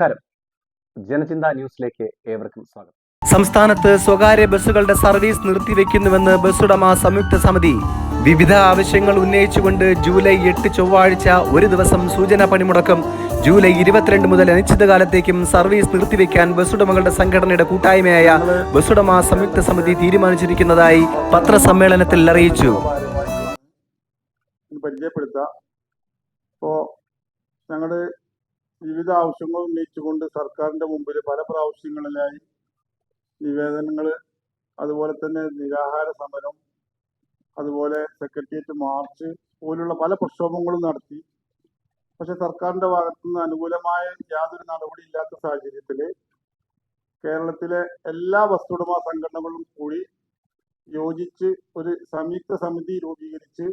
നമസ്കാരം. ജനചിന്ത ന്യൂസിലേക്ക് ഏവർക്കും സ്വാഗതം. സംസ്ഥാനത്ത് സ്വകാര്യ ബസ്സുകളുടെ സർവീസ് നിർത്തിവെക്കുന്നുവെന്ന് ബസ്സുടമ സംയുക്ത സമിതി. വിവിധ ആവശ്യങ്ങൾ ഉന്നയിച്ചുകൊണ്ട് ജൂലൈ എട്ട് ചൊവ്വാഴ്ച ഒരു ദിവസം സൂചനാ പണിമുടക്കം. ജൂലൈ ഇരുപത്തിരണ്ട് മുതൽ അനിശ്ചിതകാലത്തേക്കും സർവീസ് നിർത്തിവെക്കാൻ ബസ്സുടമകളുടെ സംഘടനയുടെ കൂട്ടായ്മയായ ബസ്സുടമ സംയുക്ത സമിതി തീരുമാനിച്ചിരിക്കുന്നതായി പത്രസമ്മേളനത്തിൽ അറിയിച്ചു. പരിചയപ്പെടുത്താം. ഞങ്ങൾ വിവിധ ആവശ്യങ്ങൾ ഉന്നയിച്ചുകൊണ്ട് സർക്കാരിന്റെ മുമ്പിൽ പല പ്രാവശ്യങ്ങളിലായി നിവേദനങ്ങൾ അതുപോലെ തന്നെ നിരാഹാര സമരം അതുപോലെ സെക്രട്ടേറിയറ്റ് മാർച്ച് പോലുള്ള പല പ്രക്ഷോഭങ്ങളും നടത്തി. പക്ഷെ സർക്കാരിന്റെ ഭാഗത്തു നിന്ന് അനുകൂലമായ യാതൊരു നടപടി ഇല്ലാത്ത സാഹചര്യത്തിൽ കേരളത്തിലെ എല്ലാ വസ്തുടമ സംഘടനകളും കൂടി യോജിച്ച് ഒരു സംയുക്ത സമിതി രൂപീകരിച്ച്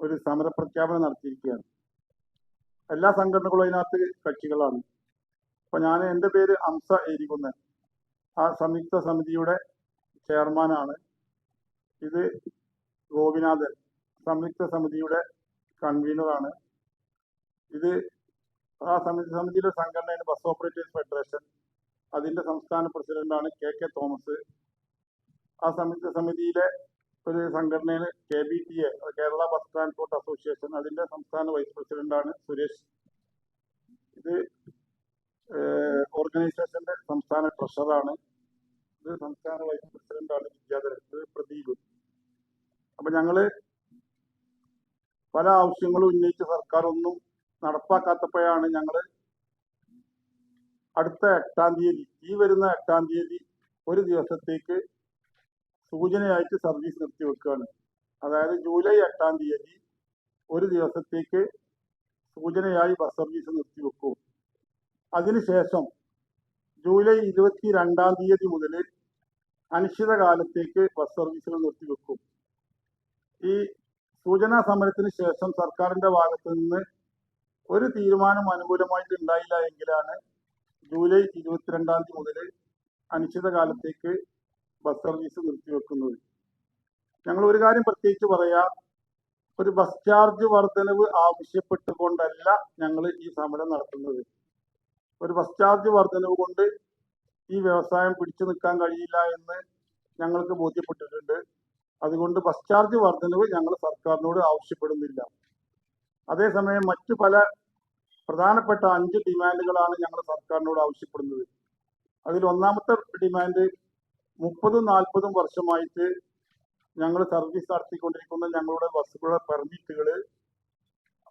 ഒരു സമരപ്രഖ്യാപനം നടത്തിയിരിക്കുകയാണ്. എല്ലാ സംഘടനകളും അതിനകത്ത് കക്ഷികളാണ്. അപ്പൊ ഞാൻ എന്റെ പേര് അംസ ഏരികുന്നൻ ആ സംയുക്ത സമിതിയുടെ ചെയർമാനാണ്. ഇത് ഗോപിനാഥൻ സംയുക്ത സമിതിയുടെ കൺവീനറാണ്. ഇത് ആ സമിതി സമിതിയുടെ സംഘടനയാണ് ബസ് ഓപ്പറേറ്റേഴ്സ് ഫെഡറേഷൻ അതിന്റെ സംസ്ഥാന പ്രസിഡന്റാണ് കെ കെ തോമസ്. ആ സംയുക്ത സമിതിയിലെ ഒരു സംഘടനയാണ് K B T A Kerala bus transport association അതിന്റെ സംസ്ഥാന വൈസ് പ്രസിഡന്റാണ് സുരേഷ്. ഇത് ഓർഗനൈസേഷന്റെ സംസ്ഥാന ട്രഷറാണ്. ഇത് സംസ്ഥാന വൈസ് പ്രസിഡന്റാണ് വിദ്യാധരൻ ഇത് പ്രദീപ്. അപ്പൊ ഞങ്ങൾ പല ആവശ്യങ്ങളും ഉന്നയിച്ച സർക്കാർ ഒന്നും നടപ്പാക്കാത്തപ്പോഴാണ് ഞങ്ങൾ അടുത്ത എട്ടാം തീയതി ഈ വരുന്ന എട്ടാം തീയതി ഒരു ദിവസത്തേക്ക് സൂചനയായിട്ട് സർവീസ് നിർത്തിവെക്കുകയാണ് അതായത് ജൂലൈ എട്ടാം തീയതി ഒരു ദിവസത്തേക്ക് സൂചനയായി ബസ് സർവീസ് നിർത്തിവെക്കും അതിനുശേഷം ജൂലൈ ഇരുപത്തി രണ്ടാം തീയതി മുതൽ അനിശ്ചിതകാലത്തേക്ക് ബസ് സർവീസുകൾ നിർത്തിവെക്കും ഈ സൂചനാ സമരത്തിന് ശേഷം സർക്കാരിന്റെ ഭാഗത്തു നിന്ന് ഒരു തീരുമാനം അനുകൂലമായിട്ട് ഉണ്ടായില്ല എങ്കിലാണ് ജൂലൈ ഇരുപത്തിരണ്ടാം തീയതി മുതൽ അനിശ്ചിതകാലത്തേക്ക് ബസ് സർവീസ് നിർത്തിവെക്കുന്നത്. ഞങ്ങൾ ഒരു കാര്യം പ്രത്യേകിച്ച് പറയാം ഒരു ബസ് ചാർജ് വർധനവ് ആവശ്യപ്പെട്ടുകൊണ്ടല്ല ഞങ്ങൾ ഈ സമരം നടത്തുന്നത്. ഒരു ബസ് ചാർജ് വർധനവ് കൊണ്ട് ഈ വ്യവസായം പിടിച്ചു നിൽക്കാൻ കഴിയില്ല എന്ന് ഞങ്ങൾക്ക് ബോധ്യപ്പെട്ടിട്ടുണ്ട്. അതുകൊണ്ട് ബസ് ചാർജ് വർധനവ് ഞങ്ങൾ സർക്കാരിനോട് ആവശ്യപ്പെടുന്നില്ല. അതേസമയം മറ്റു പല പ്രധാനപ്പെട്ട അഞ്ച് ഡിമാൻഡുകളാണ് ഞങ്ങൾ സർക്കാരിനോട് ആവശ്യപ്പെടുന്നത്. അതിൽ ഒന്നാമത്തെ ഡിമാൻഡ് മുപ്പതും നാൽപ്പതും വർഷമായിട്ട് ഞങ്ങൾ സർവീസ് നടത്തിക്കൊണ്ടിരിക്കുന്ന ഞങ്ങളുടെ ബസ്സുകളുടെ പെർമിറ്റുകൾ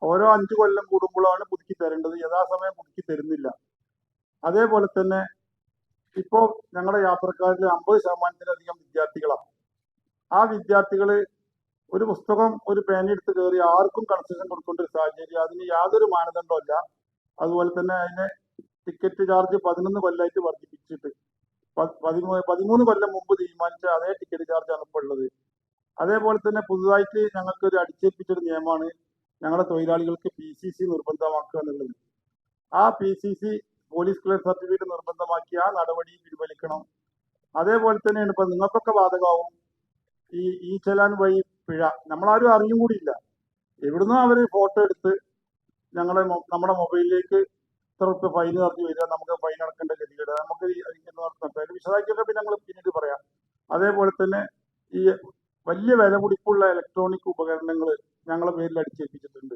ഓരോ അഞ്ചു കൊല്ലം കൂടുമ്പോഴാണ് പുതുക്കി തരേണ്ടത്. യഥാസമയം പുതുക്കി തരുന്നില്ല. അതേപോലെ തന്നെ ഇപ്പോൾ ഞങ്ങളുടെ യാത്രക്കാരിൽ അമ്പത് ശതമാനത്തിലധികം വിദ്യാർത്ഥികളാണ് ആ വിദ്യാർത്ഥികൾ ഒരു പുസ്തകം ഒരു പേനെടുത്ത് കയറി ആർക്കും കൺസെഷൻ കൊടുക്കേണ്ട ഒരു സാഹചര്യം. അതിന് യാതൊരു മാനദണ്ഡമല്ല അതുപോലെ തന്നെ അതിന് ടിക്കറ്റ് ചാർജ് പതിനൊന്ന് കൊല്ലമായിട്ട് വർദ്ധിപ്പിച്ചിട്ട് പതിമൂന്ന് പതിമൂന്ന് കൊല്ലം മുമ്പ് തീരുമാനിച്ച അതേ ടിക്കറ്റ് ചാർജാണ് ഇപ്പോൾ ഉള്ളത്. അതേപോലെ തന്നെ പുതുതായിട്ട് ഞങ്ങൾക്ക് ഒരു അടിച്ചേൽപ്പിച്ചൊരു നിയമമാണ് ഞങ്ങളുടെ തൊഴിലാളികൾക്ക് പി സി സി നിർബന്ധമാക്കുക എന്നുള്ളത്. ആ P C C police clear certificate നിർബന്ധമാക്കി ആ നടപടി പിൻവലിക്കണം. അതേപോലെ തന്നെയാണ് ഇപ്പൊ നിങ്ങൾക്കൊക്കെ ബാധകമാവും ഈ ഈ ചെലാൻ വഴി പിഴ. നമ്മളാരും അറിയും കൂടിയില്ല. എവിടുന്നോ അവർ ഫോട്ടോ എടുത്ത് ഞങ്ങളെ നമ്മുടെ മൊബൈലിലേക്ക് ഇത്ര റുപ്യ ഫൈൻ നടത്തി വരിക നമുക്ക് ഫൈൻ അടക്കേണ്ട ഗതികേട് നമുക്ക് അതിന്റെ നടത്താൻ പിന്നെ ഞങ്ങൾ പിന്നീട് പറയാം. അതേപോലെ തന്നെ ഈ വലിയ വില കുടിപ്പുള്ള ഇലക്ട്രോണിക് ഉപകരണങ്ങൾ ഞങ്ങളെ പേരിൽ അടിച്ചേൽപ്പിച്ചിട്ടുണ്ട്.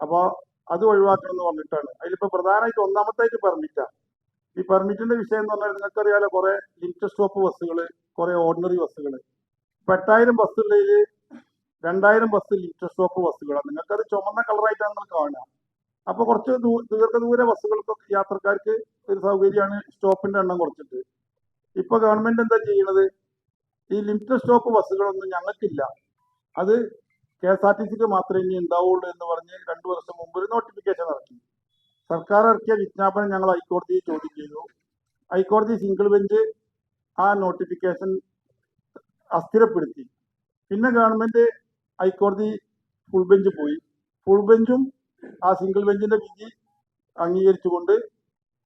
അപ്പോൾ അത് ഒഴിവാക്കണം എന്ന് പറഞ്ഞിട്ടാണ്. അതിലിപ്പോ പ്രധാനമായിട്ട് ഒന്നാമത്തായിട്ട് പെർമിറ്റാ ഈ പെർമിറ്റിന്റെ വിഷയം എന്ന് പറഞ്ഞാൽ നിങ്ങൾക്കറിയാലോ കുറെ ലിമിറ്റഡ് സ്റ്റോപ്പ് ബസ്സുകൾ കുറെ ഓർഡിനറി ബസ്സുകൾ എട്ടായിരം ബസ്സുള്ളതിൽ രണ്ടായിരം ബസ് ലിമിറ്റഡ് സ്റ്റോപ്പ് ബസ്സുകളാണ് നിങ്ങൾക്കത് ചുമന്ന കളറായിട്ടാണ് നിങ്ങൾ കാണുക. അപ്പൊ കുറച്ച് ദീർഘദൂര ബസ്സുകൾക്കൊക്കെ യാത്രക്കാർക്ക് ഒരു സൗകര്യമാണ് സ്റ്റോപ്പിന്റെ എണ്ണം കുറച്ചിട്ട്. ഇപ്പൊ ഗവൺമെന്റ് എന്താ ചെയ്യണത്? ഈ ലിമിറ്റഡ് സ്റ്റോപ്പ് ബസ്സുകളൊന്നും ഞങ്ങൾക്കില്ല. അത് കെ എസ് ആർ ടി സിക്ക് മാത്രമേ ഇനി ഉണ്ടാവുള്ളൂ എന്ന് പറഞ്ഞ് രണ്ടു വർഷം മുമ്പ് ഒരു നോട്ടിഫിക്കേഷൻ ഇറക്കി. സർക്കാർ ഇറക്കിയ വിജ്ഞാപനം ഞങ്ങൾ ഹൈക്കോടതിയെ ചോദ്യം ചെയ്തു. ഹൈക്കോടതി സിംഗിൾ ബെഞ്ച് ആ നോട്ടിഫിക്കേഷൻ അസ്ഥിരപ്പെടുത്തി. പിന്നെ ഗവൺമെന്റ് ഹൈക്കോടതി ഫുൾ ബെഞ്ച് പോയി. ഫുൾ ബെഞ്ചും ആ സിംഗിൾ ബെഞ്ചിന്റെ വിധി അംഗീകരിച്ചുകൊണ്ട്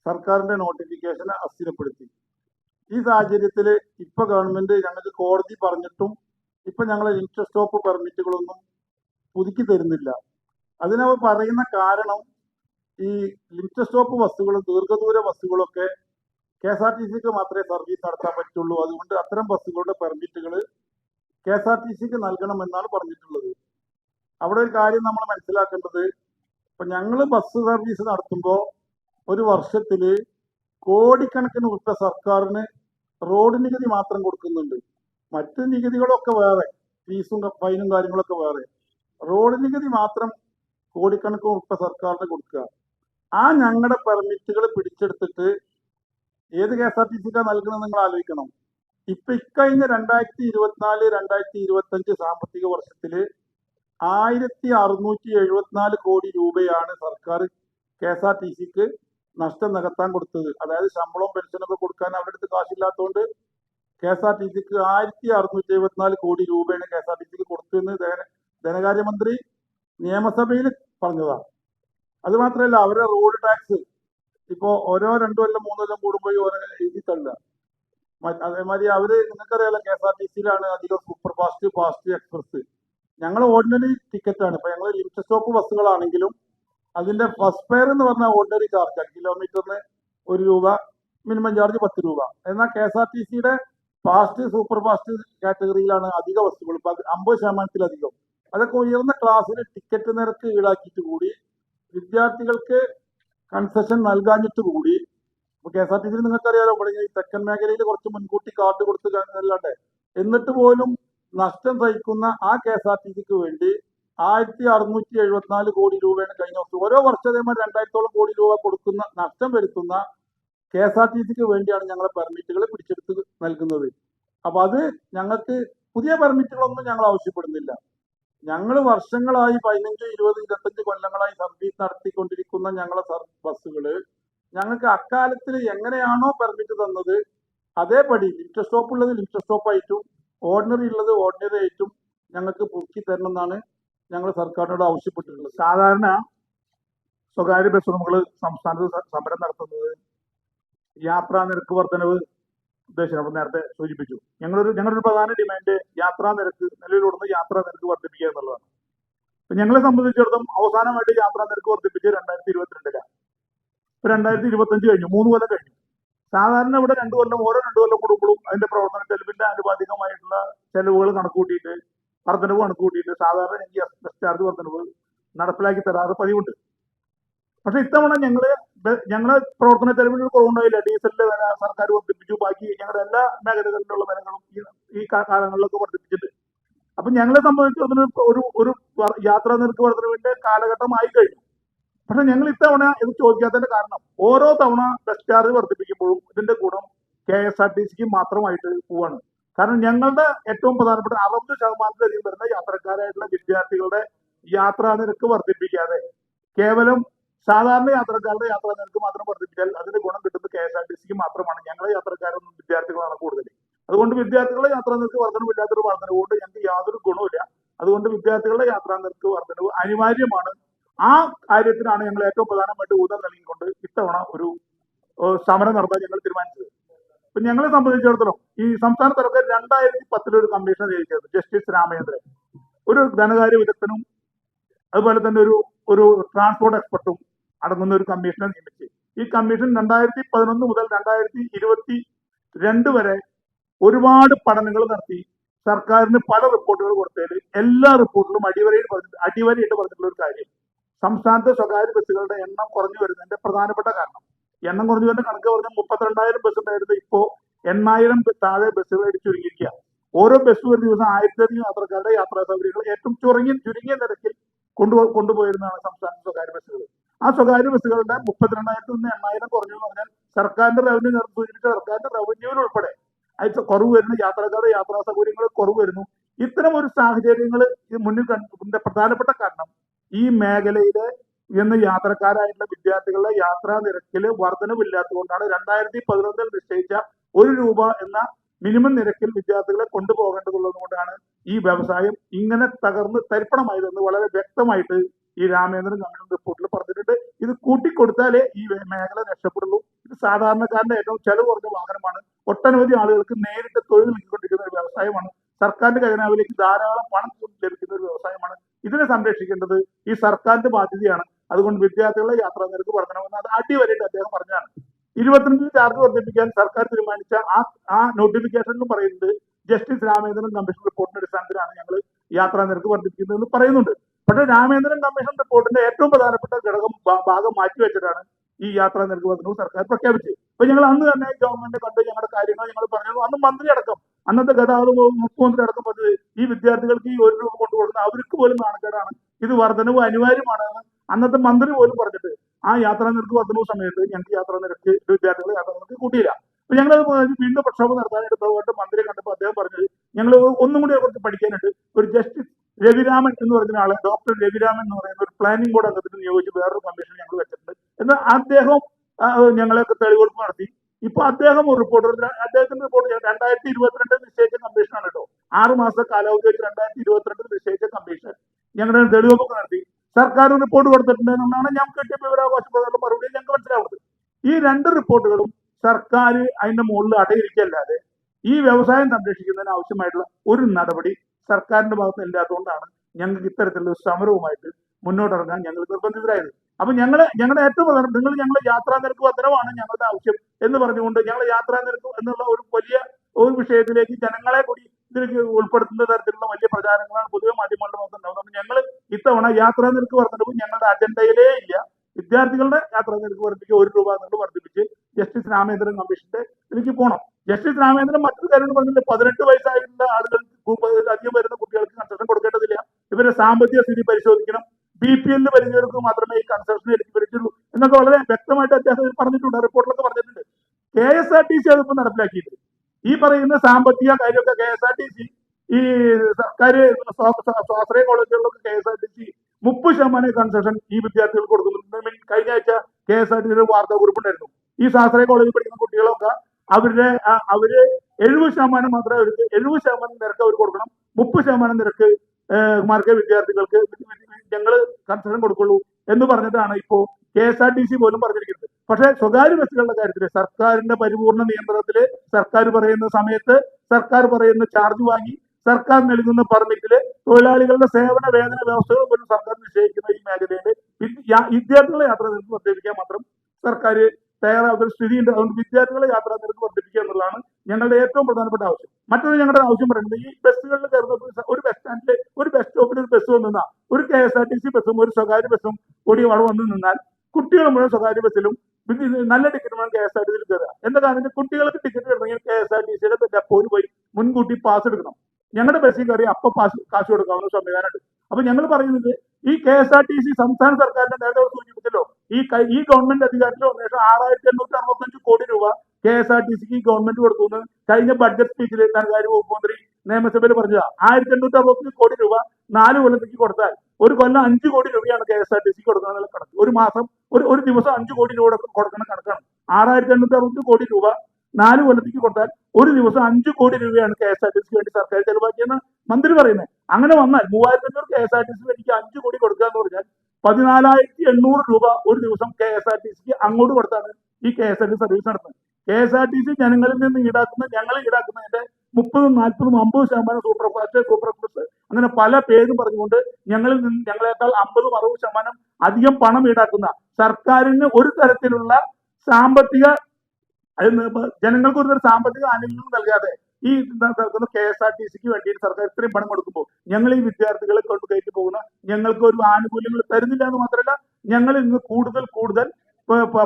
സർക്കാരിന്റെ നോട്ടിഫിക്കേഷനെ അസ്ഥിരപ്പെടുത്തി. ഈ സാഹചര്യത്തിൽ ഇപ്പൊ ഗവൺമെന്റ് ഞങ്ങൾക്ക് കോടതി പറഞ്ഞിട്ടും ഇപ്പൊ ഞങ്ങളെ ലിമിറ്റ് സ്റ്റോപ്പ് പെർമിറ്റുകളൊന്നും പുതുക്കി തരുന്നില്ല. അതിനവ പറയുന്ന കാരണം ഈ ലിമിറ്റഡ് സ്റ്റോപ്പ് ബസ്സുകളും ദീർഘദൂര ബസ്സുകളൊക്കെ കെ എസ് ആർ ടി സിക്ക് മാത്രമേ സർവീസ് നടത്താൻ പറ്റുള്ളൂ. അതുകൊണ്ട് അത്തരം ബസ്സുകളുടെ പെർമിറ്റുകൾ കെ എസ് ആർ ടി സിക്ക് നൽകണമെന്നാണ് പറഞ്ഞിട്ടുള്ളത്. അവിടെ ഒരു കാര്യം നമ്മൾ മനസ്സിലാക്കേണ്ടത് ഇപ്പൊ ഞങ്ങൾ ബസ് സർവീസ് നടത്തുമ്പോൾ ഒരു വർഷത്തിൽ കോടിക്കണക്കിന് ഉറുപ്പ സർക്കാരിന് റോഡ് നികുതി മാത്രം കൊടുക്കുന്നുണ്ട്. മറ്റ് നികുതികളൊക്കെ വേറെ ഫീസും ഫൈനും കാര്യങ്ങളൊക്കെ വേറെ. റോഡ് നികുതി മാത്രം കോടിക്കണക്കിന് ഉറുപ്പ സർക്കാരിന് കൊടുക്കുക. ആ ഞങ്ങളുടെ പെർമിറ്റുകൾ പിടിച്ചെടുത്തിട്ട് ഏത് കെ എസ് ആർ ടി സിക്കാ നൽകണമെന്ന് നിങ്ങൾ ആലോചിക്കണം. ഇപ്പൊ ഇക്കഴിഞ്ഞ രണ്ടായിരത്തി ഇരുപത്തിനാല് രണ്ടായിരത്തി ഇരുപത്തി സാമ്പത്തിക വർഷത്തിൽ ആയിരത്തി അറുന്നൂറ്റി എഴുപത്തിനാല് കോടി രൂപയാണ് സർക്കാർ കെ എസ് ആർ ടി സിക്ക് നഷ്ടം നികത്താൻ കൊടുത്തത്. അതായത് ശമ്പളവും പെൻഷനൊക്കെ കൊടുക്കാൻ അവരുടെ അടുത്ത് കാശില്ലാത്തതുകൊണ്ട് കെ എസ് ആർ ടി സിക്ക് ആയിരത്തി അറുന്നൂറ്റി എഴുപത്തിനാല് കോടി രൂപയാണ് കെ എസ് ആർ ടി സിക്ക് കൊടുത്തതെന്ന് ധന- ധനകാര്യമന്ത്രി നിയമസഭയിൽ പറഞ്ഞതാണ് അത് മാത്രമല്ല അവരുടെ റോഡ് ടാക്സ് ഇപ്പോ ഓരോ രണ്ടു കൊല്ലം മൂന്ന് കൊല്ലം കൂടുമ്പോൾ ഓരോ എഴുതി തള്ളുക. അതേമാതിരി അവർ നിങ്ങൾക്കറിയാലോ കെ എസ് ആർ ടി സിയിലാണ് അധികം സൂപ്പർ ഫാസ്റ്റ് ഫാസ്റ്റ് എക്സ്പ്രസ്. ഞങ്ങൾ ഓർഡിനറി ടിക്കറ്റ് ആണ്. ഇപ്പൊ ഞങ്ങൾ ലിമിറ്റഡ് സ്റ്റോപ്പ് ബസ്സുകളാണെങ്കിലും അതിന്റെ ഫസ്റ്റ് ഫെയർ എന്ന് പറഞ്ഞാൽ ഓർഡിനറി ചാർജ് കിലോമീറ്ററിന് ഒരു രൂപ മിനിമം ചാർജ് പത്ത് രൂപ. എന്നാൽ കെ എസ് ആർ ടി സിയുടെ ഫാസ്റ്റ് സൂപ്പർ ഫാസ്റ്റ് കാറ്റഗറിയിലാണ് അധിക ബസ്സുകൾ. ഇപ്പൊ അമ്പത് ശതമാനത്തിലധികം. അതൊക്കെ ഉയർന്ന ക്ലാസ്സിന് ടിക്കറ്റ് നിരക്ക് ഈടാക്കിയിട്ട് കൂടി വിദ്യാർത്ഥികൾക്ക് കൺസെഷൻ നൽകാഞ്ഞിട്ട് കൂടി ഇപ്പൊ കെ എസ് ആർ ടി സിയിൽ നിങ്ങൾക്കറിയാലോ തെക്കൻ മേഖലയിൽ കുറച്ച് മുൻകൂട്ടി കാർഡ് കൊടുത്ത് അല്ലാണ്ട്. എന്നിട്ട് പോലും നഷ്ടം സഹിക്കുന്ന ആ കെ എസ് ആർ ടി സിക്ക് വേണ്ടി ആയിരത്തി അറുന്നൂറ്റി എഴുപത്തിനാല് കോടി രൂപയാണ് കഴിഞ്ഞ വർഷം ഓരോ വർഷം അതേമാതിരി രണ്ടായിരത്തോളം കോടി രൂപ കൊടുക്കുന്ന നഷ്ടം വരുത്തുന്ന കെ എസ് ആർ ടി സിക്ക് വേണ്ടിയാണ് ഞങ്ങളെ പെർമിറ്റുകൾ പിടിച്ചെടുത്ത് നൽകുന്നത്. അപ്പൊ അത് ഞങ്ങൾക്ക് പുതിയ പെർമിറ്റുകളൊന്നും ഞങ്ങൾ ആവശ്യപ്പെടുന്നില്ല. ഞങ്ങൾ വർഷങ്ങളായി പതിനഞ്ച് ഇരുപത് ഇരുപത്തഞ്ച് കൊല്ലങ്ങളായി സർവീസ് നടത്തിക്കൊണ്ടിരിക്കുന്ന ഞങ്ങളെ ബസ്സുകൾ ഞങ്ങൾക്ക് അക്കാലത്തിൽ എങ്ങനെയാണോ പെർമിറ്റ് തന്നത് അതേപടി ലിമിറ്റഡ് സ്റ്റോപ്പ് ഉള്ളത് ലിമിറ്റഡ് സ്റ്റോപ്പ് ആയിട്ടും ഓർഡിനറി ഉള്ളത് ഓർഡിനറി ആയിട്ടും ഞങ്ങൾക്ക് പുതുക്കി തരണമെന്നാണ് ഞങ്ങൾ സർക്കാരിനോട് ആവശ്യപ്പെട്ടിട്ടുള്ളത്. സാധാരണ സ്വകാര്യ ബസ് ഉടമകൾ സംസ്ഥാനത്ത് സമരം നടത്തുന്നത് യാത്രാ നിരക്ക് വർധനവ് ഉദ്ദേശം. നമ്മൾ നേരത്തെ സൂചിപ്പിച്ചു. ഞങ്ങളൊരു ഞങ്ങളൊരു പ്രധാന ഡിമാൻഡ് യാത്രാ നിരക്ക് നിലവിലൂടെ യാത്രാ നിരക്ക് വർദ്ധിപ്പിക്കുക എന്നുള്ളതാണ്. ഇപ്പൊ ഞങ്ങളെ സംബന്ധിച്ചിടത്തോളം അവസാനമായിട്ട് യാത്രാ നിരക്ക് വർദ്ധിപ്പിച്ച് രണ്ടായിരത്തി ഇരുപത്തിരണ്ടിലാണ്. ഇപ്പൊ രണ്ടായിരത്തി ഇരുപത്തഞ്ച് കഴിഞ്ഞു. മൂന്ന് കൊല്ലം കഴിഞ്ഞു. സാധാരണ ഇവിടെ രണ്ടു കൊല്ലം ഓരോ രണ്ടു കൊല്ലം കൂടുമ്പോഴും അതിന്റെ പ്രവർത്തന ചെലവിന്റെ ആനുപാതികമായിട്ടുള്ള ചെലവുകൾ കണക്കുകൂട്ടിയിട്ട് വർധനവ് കണക്കുകൂട്ടിയിട്ട് സാധാരണ എനിക്ക് ഡിസ്ചാർജ് ചാർജ് വർധനവ് നടപ്പിലാക്കി തരാറ് പതിവുണ്ട്. പക്ഷെ ഇത്തവണ ഞങ്ങൾ ഞങ്ങളെ പ്രവർത്തന ചെലവിന് ഒരു കുറവുണ്ടായില്ല. ഡീസലിന്റെ വില സർക്കാർ വർദ്ധിപ്പിച്ചു. ബാക്കി ഞങ്ങളുടെ എല്ലാ മേഖലകളിലുള്ള വിലകളും ഈ കാലങ്ങളിലൊക്കെ വർദ്ധിപ്പിച്ചിട്ടുണ്ട്. അപ്പൊ ഞങ്ങളെ സംബന്ധിച്ചിടത്തോളം ഒരു ഒരു വർ- യാത്രാ നിരക്ക് വർധനവിന്റെ കാലഘട്ടമായി കഴിഞ്ഞു പക്ഷെ ഞങ്ങൾ ഇത്തവണ ഇത് ചോദിക്കാത്തതിന്റെ കാരണം ഓരോ തവണ ബസ് ചാർജ് വർദ്ധിപ്പിക്കുമ്പോഴും ഇതിന്റെ ഗുണം കെ എസ് ആർ ടി സിക്ക് മാത്രമായിട്ട് പോവാണ്. കാരണം ഞങ്ങളുടെ ഏറ്റവും പ്രധാനപ്പെട്ട അറുപത് ശതമാനത്തിലധികം വരുന്ന യാത്രക്കാരായിട്ടുള്ള വിദ്യാർത്ഥികളുടെ യാത്രാ നിരക്ക് വർദ്ധിപ്പിക്കാതെ കേവലം സാധാരണ യാത്രക്കാരുടെ യാത്രാ നിരക്ക് മാത്രം വർദ്ധിപ്പിച്ചാൽ അതിന്റെ ഗുണം കിട്ടുന്നത് കെ എസ് ആർ ടി സിക്ക് മാത്രമാണ്. ഞങ്ങളെ യാത്രക്കാരും വിദ്യാർത്ഥികളാണ് കൂടുതൽ അതുകൊണ്ട് വിദ്യാർത്ഥികളുടെ യാത്രാ നിരക്ക് വർധനവില്ലാത്തൊരു വർധനവ് കൊണ്ട് ഞങ്ങൾക്ക് യാതൊരു ഗുണവുമില്ല. അതുകൊണ്ട് വിദ്യാർത്ഥികളുടെ യാത്രാ നിരക്ക് വർധനവ് അനിവാര്യമാണ്. ആ കാര്യത്തിനാണ് ഞങ്ങൾ ഏറ്റവും പ്രധാനമായിട്ട് ഊതം നൽകിക്കൊണ്ട് ഇത്തവണ ഒരു സമരം നടത്താൻ ഞങ്ങൾ തീരുമാനിച്ചത്. ഇപ്പൊ ഞങ്ങളെ സംബന്ധിച്ചിടത്തോളം ഈ സംസ്ഥാന സർക്കാർ രണ്ടായിരത്തി പത്തിലൊരു കമ്മീഷൻ നിയോഗിച്ചത് ജസ്റ്റിസ് രാമചന്ദ്രൻ. ഒരു ധനകാര്യ വിദഗ്ധനും അതുപോലെ തന്നെ ഒരു ഒരു ട്രാൻസ്പോർട്ട് എക്സ്പെർട്ടും അടങ്ങുന്ന ഒരു കമ്മീഷനെ നിയമിച്ച്. ഈ കമ്മീഷൻ രണ്ടായിരത്തി പതിനൊന്ന് മുതൽ രണ്ടായിരത്തി ഇരുപത്തി രണ്ട് വരെ ഒരുപാട് പഠനങ്ങൾ നടത്തി സർക്കാരിന് പല റിപ്പോർട്ടുകൾ കൊടുത്തതിൽ എല്ലാ റിപ്പോർട്ടിലും അടിവരയിൽ പറഞ്ഞിട്ട് അടിവരയിട്ട് പറഞ്ഞിട്ടുള്ള ഒരു കാര്യം. സംസ്ഥാനത്തെ സ്വകാര്യ ബസ്സുകളുടെ എണ്ണം കുറഞ്ഞു വരുന്നതിന്റെ പ്രധാനപ്പെട്ട കാരണം. എണ്ണം കുറഞ്ഞു വരുന്ന കണക്ക് പറഞ്ഞ മുപ്പത്തിരണ്ടായിരം ബസ് ഉണ്ടായിരുന്നു. ഇപ്പോ എണ്ണായിരം താഴെ ബസ്സുകൾ അടിച്ചുരുങ്ങിയിരിക്കുക ഓരോ ബസ്സും ഒരു ദിവസം ആയിരത്തിലധികം യാത്രക്കാരുടെ യാത്രാ സൗകര്യങ്ങൾ ഏറ്റവും ചുരുങ്ങിയ ചുരുങ്ങിയ നിരക്കിൽ കൊണ്ടു കൊണ്ടുപോയിരുന്നതാണ് സംസ്ഥാന സ്വകാര്യ ബസ്സുകൾ. ആ സ്വകാര്യ ബസ്സുകളുടെ മുപ്പത്തിരണ്ടായിരത്തിൽ നിന്ന് എണ്ണായിരം കുറഞ്ഞു എന്ന് പറഞ്ഞാൽ സർക്കാരിന്റെ റവന്യൂ നേരത്തെ സർക്കാരിന്റെ റവന്യൂവിൽ ഉൾപ്പെടെ അതിൽ കുറവ് വരുന്നു യാത്രക്കാരുടെ യാത്രാ സൗകര്യങ്ങൾ കുറവ് വരുന്നു. ഇത്തരം ഒരു സാഹചര്യങ്ങൾ മുന്നിൽ കണ്ടതിന്റെ പ്രധാനപ്പെട്ട കാരണം ഈ മേഖലയിലെ ഇന്ന് യാത്രക്കാരായിട്ടുള്ള വിദ്യാർത്ഥികളുടെ യാത്രാ നിരക്കിൽ വർധനവില്ലാത്തതുകൊണ്ടാണ് രണ്ടായിരത്തി പതിനൊന്നിൽ നിശ്ചയിച്ച ഒരു രൂപ എന്ന മിനിമം നിരക്കിൽ വിദ്യാർത്ഥികളെ കൊണ്ടുപോകേണ്ടതുള്ളത് കൊണ്ടാണ് ഈ വ്യവസായം ഇങ്ങനെ തകർന്ന് തരിപ്പണമായതെന്ന് വളരെ വ്യക്തമായിട്ട് ഈ രാമേന്ദ്രൻ കമ്മീഷൻ റിപ്പോർട്ടിൽ പറഞ്ഞിട്ടുണ്ട്. ഇത് കൂട്ടിക്കൊടുത്താലേ ഈ മേഖല രക്ഷപ്പെടുള്ളൂ. ഇത് സാധാരണക്കാരന്റെ ഏറ്റവും ചെലവ് കുറഞ്ഞ വാഹനമാണ്. ഒട്ടനവധി ആളുകൾക്ക് നേരിട്ട് തൊഴിൽ നൽകിക്കൊണ്ടിരിക്കുന്ന ഒരു വ്യവസായമാണ്. സർക്കാരിന്റെ ഖജനാവിലേക്ക് ധാരാളം പണം ലഭിക്കുന്ന ഒരു വ്യവസായമാണ്. ഇതിനെ സംരക്ഷിക്കേണ്ടത് ഈ സർക്കാരിന്റെ ബാധ്യതയാണ്. അതുകൊണ്ട് വിദ്യാർത്ഥികളുടെ യാത്രാ നിരക്ക് വർധനമെന്ന് അത് അടിവരയിട്ട് അദ്ദേഹം പറഞ്ഞാണ് ഇരുപത്തിരണ്ടിൽ ചാർജ് വർദ്ധിപ്പിക്കാൻ സർക്കാർ തീരുമാനിച്ച ആ ആ നോട്ടിഫിക്കേഷനിലും പറയുന്നത് ജസ്റ്റിസ് രാമേന്ദ്രൻ കമ്മീഷൻ റിപ്പോർട്ടിന്റെ അടിസ്ഥാനത്തിലാണ് ഞങ്ങൾ യാത്രാ നിരക്ക് വർദ്ധിപ്പിക്കുന്നതെന്ന് പറയുന്നുണ്ട്. പക്ഷേ രാമേന്ദ്രൻ കമ്മീഷൻ റിപ്പോർട്ടിന്റെ ഏറ്റവും പ്രധാനപ്പെട്ട ഘടകം ഭാഗം മാറ്റിവെച്ചിട്ടാണ് ഈ യാത്രാ നിരക്ക് വർദ്ധനവ് സർക്കാർ പ്രഖ്യാപിച്ചത്. അപ്പൊ ഞങ്ങൾ അന്ന് തന്നെ ഗവൺമെന്റ് കണ്ട് ഞങ്ങളുടെ കാര്യങ്ങൾ ഞങ്ങൾ പറഞ്ഞു അന്ന് മന്ത്രി അടക്കം അന്നത്തെ ഗതാഗത മുഖ്യമന്ത്രി അടക്കം പറഞ്ഞത് ഈ വിദ്യാർത്ഥികൾക്ക് ഈ ഒരു രൂപ കൊണ്ടു കൊടുക്കുന്ന അവർക്ക് പോലും നാണക്കേടാണ്. ഇത് വർധനവ് അനിവാര്യമാണെന്ന് അന്നത്തെ മന്ത്രി പോലും പറഞ്ഞിട്ട് ആ യാത്രാ നിരക്ക് വർധനവ് സമയത്ത് ഞങ്ങൾക്ക് യാത്രാ നിരക്ക് വിദ്യാർത്ഥികളെ യാത്രാ നിരക്ക് കൂട്ടിയില്ല. അപ്പൊ ഞങ്ങൾ വീണ്ടും പ്രക്ഷോഭം നടത്താനായിട്ട് ബഹുമായിട്ട് മന്ത്രിയെ കണ്ടപ്പോൾ അദ്ദേഹം പറഞ്ഞത് ഞങ്ങൾ ഒന്നും കൂടി കുറച്ച് പഠിക്കാനായിട്ട് ഒരു ജസ്റ്റിസ് രവിരാമൻ എന്ന് പറയുന്ന ആളെ ഡോക്ടർ രവിരാമൻ എന്ന് പറയുന്ന ഒരു പ്ലാനിംഗ് ബോർഡ് അംഗത്തിന് നിയോഗിച്ച് വേറൊരു കമ്മീഷൻ ഞങ്ങൾ വെച്ചിട്ടുണ്ട്. എന്നാൽ അദ്ദേഹം ഞങ്ങളെയൊക്കെ തെളിവെടുപ്പ് നടത്തി. ഇപ്പൊ അദ്ദേഹം റിപ്പോർട്ട് അദ്ദേഹത്തിന്റെ റിപ്പോർട്ട് രണ്ടായിരത്തി ഇരുപത്തിരണ്ട് നിശ്ചയിച്ച കമ്മീഷനാണ് കേട്ടോ. ആറ് മാസത്തെ കാലാവധി വെച്ച് രണ്ടായിരത്തി ഇരുപത്തിരണ്ട് നിശ്ചയിച്ച കമ്മീഷൻ ഞങ്ങളുടെ തെളിവൊക്കെ നടത്തി സർക്കാർ റിപ്പോർട്ട് കൊടുത്തിട്ടുണ്ട് എന്നുള്ളതാണ് ഞാൻ കിട്ടിയ വിവരാവകാശ പ്രകാരം മറുപടി ഞങ്ങൾക്ക് മനസ്സിലാവുന്നത്. ഈ രണ്ട് റിപ്പോർട്ടുകളും സർക്കാർ അതിന്റെ മുകളിൽ അടയിരിക്കല്ലാതെ ഈ വ്യവസായം സംരക്ഷിക്കുന്നതിന് ആവശ്യമായിട്ടുള്ള ഒരു നടപടി സർക്കാരിന്റെ ഭാഗത്ത് ഇല്ലാത്തതുകൊണ്ടാണ് ഞങ്ങൾക്ക് ഇത്തരത്തിലുള്ള സമരവുമായിട്ട് മുന്നോട്ടിറങ്ങാൻ ഞങ്ങൾ നിർബന്ധിതരായത്. അപ്പൊ ഞങ്ങൾ ഞങ്ങളുടെ ഏറ്റവും പ്രധാനം നിങ്ങൾ ഞങ്ങളുടെ യാത്രാ നിരക്ക് വർധനമാണ് ഞങ്ങളുടെ ആവശ്യം എന്ന് പറഞ്ഞുകൊണ്ട് ഞങ്ങളുടെ യാത്രാ നിരക്ക് എന്നുള്ള ഒരു വലിയ ഒരു വിഷയത്തിലേക്ക് ജനങ്ങളെ കൂടി ഇതിലേക്ക് ഉൾപ്പെടുത്തുന്ന തരത്തിലുള്ള വലിയ പ്രചാരങ്ങളാണ് പൊതുവെ മാധ്യമങ്ങളുടെ ഭാഗത്ത് ഉണ്ടാവുന്നത്. ഞങ്ങൾ ഇത്തവണ യാത്രാ നിരക്ക് വർധനവ് ഞങ്ങളുടെ അജണ്ടയിലേ ഇല്ല. വിദ്യാർത്ഥികളുടെ യാത്രാ നിരക്ക് വർദ്ധിപ്പിച്ച് ഒരു രൂപ നിങ്ങൾ വർദ്ധിപ്പിച്ച് ജസ്റ്റിസ് രാമേന്ദ്രൻ കമ്മീഷന്റെ ഇതിലേക്ക് പോകണം. ജസ്റ്റിസ് രാമേന്ദ്രൻ മറ്റൊരു കാര്യം പറഞ്ഞില്ല പതിനെട്ട് വയസ്സായിട്ടുള്ള ആളുകൾ അധികം വരുന്ന കുട്ടികൾക്ക് കൺസെഷൻ കൊടുക്കേണ്ടതില്ല. ഇവരുടെ സാമ്പത്തിക സ്ഥിതി പരിശോധിക്കണം. ബി പി എല്ലിന് വരുന്നവർക്ക് മാത്രമേ ഈ കൺസെഷൻ എടുക്കി പറ്റുള്ളൂ എന്നൊക്കെ വളരെ വ്യക്തമായിട്ട് അദ്ദേഹം പറഞ്ഞിട്ടുണ്ട് റിപ്പോർട്ടിലൊക്കെ പറഞ്ഞിട്ടുണ്ട്. K S R T C അതിപ്പോ നടപ്പിലാക്കിയിട്ടുണ്ട്. ഈ പറയുന്ന സാമ്പത്തിക കാര്യമൊക്കെ K S R T C ഈ സർക്കാർ സ്വാശ്രയ കോളേജുകളിലൊക്കെ K S R T C മുപ്പത് ശതമാനം കൺസെഷൻ ഈ വിദ്യാർത്ഥികൾക്ക് കൊടുക്കുന്നുണ്ട്. കഴിഞ്ഞ ആഴ്ച കെ എസ് ആർ ടി സിയുടെ വാർത്താ കുറിപ്പുണ്ടായിരുന്നു ഈ സ്വാശ്രയ കോളേജിൽ പഠിക്കുന്ന കുട്ടികളൊക്കെ അവരുടെ അവർ എഴുപത് ശതമാനം മാത്രമേ അവർക്ക് എഴുപത് ശതമാനം നിരക്ക് അവർ കൊടുക്കണം. മുപ്പത് ശതമാനം നിരക്ക് മാർക്കെ വിദ്യാർത്ഥികൾക്ക് ഞങ്ങൾ കൺസെഷൻ കൊടുക്കുള്ളൂ എന്ന് പറഞ്ഞിട്ടാണ് ഇപ്പോ K S R T C പോലും പറഞ്ഞിരിക്കുന്നത്. പക്ഷേ സ്വകാര്യ ബസ്സുകളുടെ കാര്യത്തിൽ സർക്കാരിന്റെ പരിപൂർണ നിയന്ത്രണത്തിൽ സർക്കാർ പറയുന്ന സമയത്ത് സർക്കാർ പറയുന്ന ചാർജ് വാങ്ങി സർക്കാർ നൽകുന്ന പെർമിറ്റിൽ തൊഴിലാളികളുടെ സേവന വേതന വ്യവസ്ഥകൾ പോലും സർക്കാർ നിശ്ചയിക്കുന്ന ഈ മേഖലയിൽ വിദ്യാർത്ഥികളെ യാത്ര നിർത്തി നിർദ്ദേശിക്കാൻ മാത്രം സർക്കാർ തയ്യാറാവുന്ന ഒരു സ്ഥിതിയുണ്ട്. അതുകൊണ്ട് വിദ്യാർത്ഥികളെ യാത്രാ നിരക്ക് വർദ്ധിപ്പിക്കുക എന്നുള്ളതാണ് ഞങ്ങളുടെ ഏറ്റവും പ്രധാനപ്പെട്ട ആവശ്യം. മറ്റൊരു ഞങ്ങളുടെ ആവശ്യം പറയുന്നത് ഈ ബസ്സുകളിൽ കയറുന്ന ഒരു ബസ് സ്റ്റാൻഡിൽ ഒരു ബസ് സ്റ്റോപ്പിൽ ഒരു ബസ് വന്നു നിന്നാൽ ഒരു K S R T C ബസ്സും ഒരു സ്വകാര്യ ബസ്സും കൂടി അവിടെ വന്നു നിന്നാൽ കുട്ടികൾ മുഴുവൻ സ്വകാര്യ ബസ്സിലും നല്ല ടിക്കറ്റ് വേണം കെ എസ് ആർ ടി സിയിൽ കയറുക. എന്താ കുട്ടികൾക്ക് ടിക്കറ്റ് കിട്ടണമെങ്കിൽ കെ എസ് ആർ ടി സിയുടെ ഡെപ്പോയിൽ പോയി മുൻകൂട്ടി പാസ് എടുക്കണം. ഞങ്ങളുടെ ബസ്സിൽ കയറി അപ്പൊ പാസ് കാശ് കൊടുക്കാവുന്ന സംവിധാനമുണ്ട് അപ്പൊ ഞങ്ങൾ പറയുന്നത് ഈ K S R T C സംസ്ഥാന സർക്കാരിന്റെ നേരത്തെ സൂചിപ്പിച്ചല്ലോ ഈ ഈ ഗവൺമെന്റ് അധികാരത്തിൽ വന്ന ആറായിരത്തി എണ്ണൂറ്റി അറുപത്തഞ്ച് കോടി രൂപ കെ എസ് ആർ ടി സിക്ക് ഗവൺമെന്റ് കൊടുത്തു എന്ന് കഴിഞ്ഞ ബഡ്ജറ്റ് സ്പീച്ചിൽ ധനകാര്യ വകുപ്പ് മന്ത്രി നിയമസഭയിൽ പറഞ്ഞതാ. ആയിരത്തി എണ്ണൂറ്റി അറുപത്തഞ്ച് കോടി രൂപ നാല് കൊല്ലത്തേക്ക് കൊടുത്താൽ ഒരു കൊല്ലം അഞ്ച് കോടി രൂപയാണ് കെ എസ് ആർ ടി സിക്ക് കൊടുക്കുന്ന കണക്ക്. ഒരു മാസം ഒരു ഒരു ദിവസം അഞ്ച് കോടി രൂപ കൊടുക്കുന്ന കണക്കാണ്. ആറായിരത്തി എണ്ണൂറ്റി അറുപത്തി കോടി രൂപ നാല് കൊല്ലത്തേക്ക് കൊടുത്താൽ ഒരു ദിവസം അഞ്ച് കോടി രൂപയാണ് കെ എസ് ആർ ടി സിക്ക് വേണ്ടി സർക്കാർ ചെലവാക്കിയെന്ന് മന്ത്രി പറയുന്നത് അങ്ങനെ വന്നാൽ മൂവായിരത്തി അഞ്ഞൂറ് കെ എസ് ആർ ടി സിക്ക് എനിക്ക് അഞ്ച് കോടി കൊടുക്കുക എന്ന് പറഞ്ഞാൽ പതിനാലായിരത്തി എണ്ണൂറ് രൂപ ഒരു ദിവസം കെ എസ് ആർ ടി സിക്ക് അങ്ങോട്ട് കൊടുത്താണ് ഈ K S R T service നടത്തുന്നത്. K S R T C ജനങ്ങളിൽ നിന്ന് ഈടാക്കുന്ന ഞങ്ങൾ ഈടാക്കുന്നതിന്റെ മുപ്പതും നാൽപ്പതും അമ്പത് ശതമാനം സൂപ്പർ ഫാസ്റ്റ് സൂപ്പർ പ്ലസ് അങ്ങനെ പല പേരും പറഞ്ഞുകൊണ്ട് ഞങ്ങളിൽ നിന്ന് ഞങ്ങളെക്കാൾ അമ്പതും അറുപത് ശതമാനം അധികം പണം ഈടാക്കുന്ന സർക്കാരിന് ഒരു തരത്തിലുള്ള സാമ്പത്തിക ജനങ്ങൾക്ക് ഒരു തരം സാമ്പത്തിക ആനുകൂല്യം നൽകാതെ ഈ കെ എസ് ആർ ടി സിക്ക് വേണ്ടിയിട്ട് സർക്കാർ ഇത്രയും പണം കൊടുക്കുമ്പോൾ ഞങ്ങൾ ഈ വിദ്യാർത്ഥികളെ കൊണ്ട് കയറ്റി പോകുന്ന ഞങ്ങൾക്ക് ഒരു ആനുകൂല്യങ്ങൾ തരുന്നില്ല എന്ന് മാത്രമല്ല ഞങ്ങൾ ഇന്ന് കൂടുതൽ കൂടുതൽ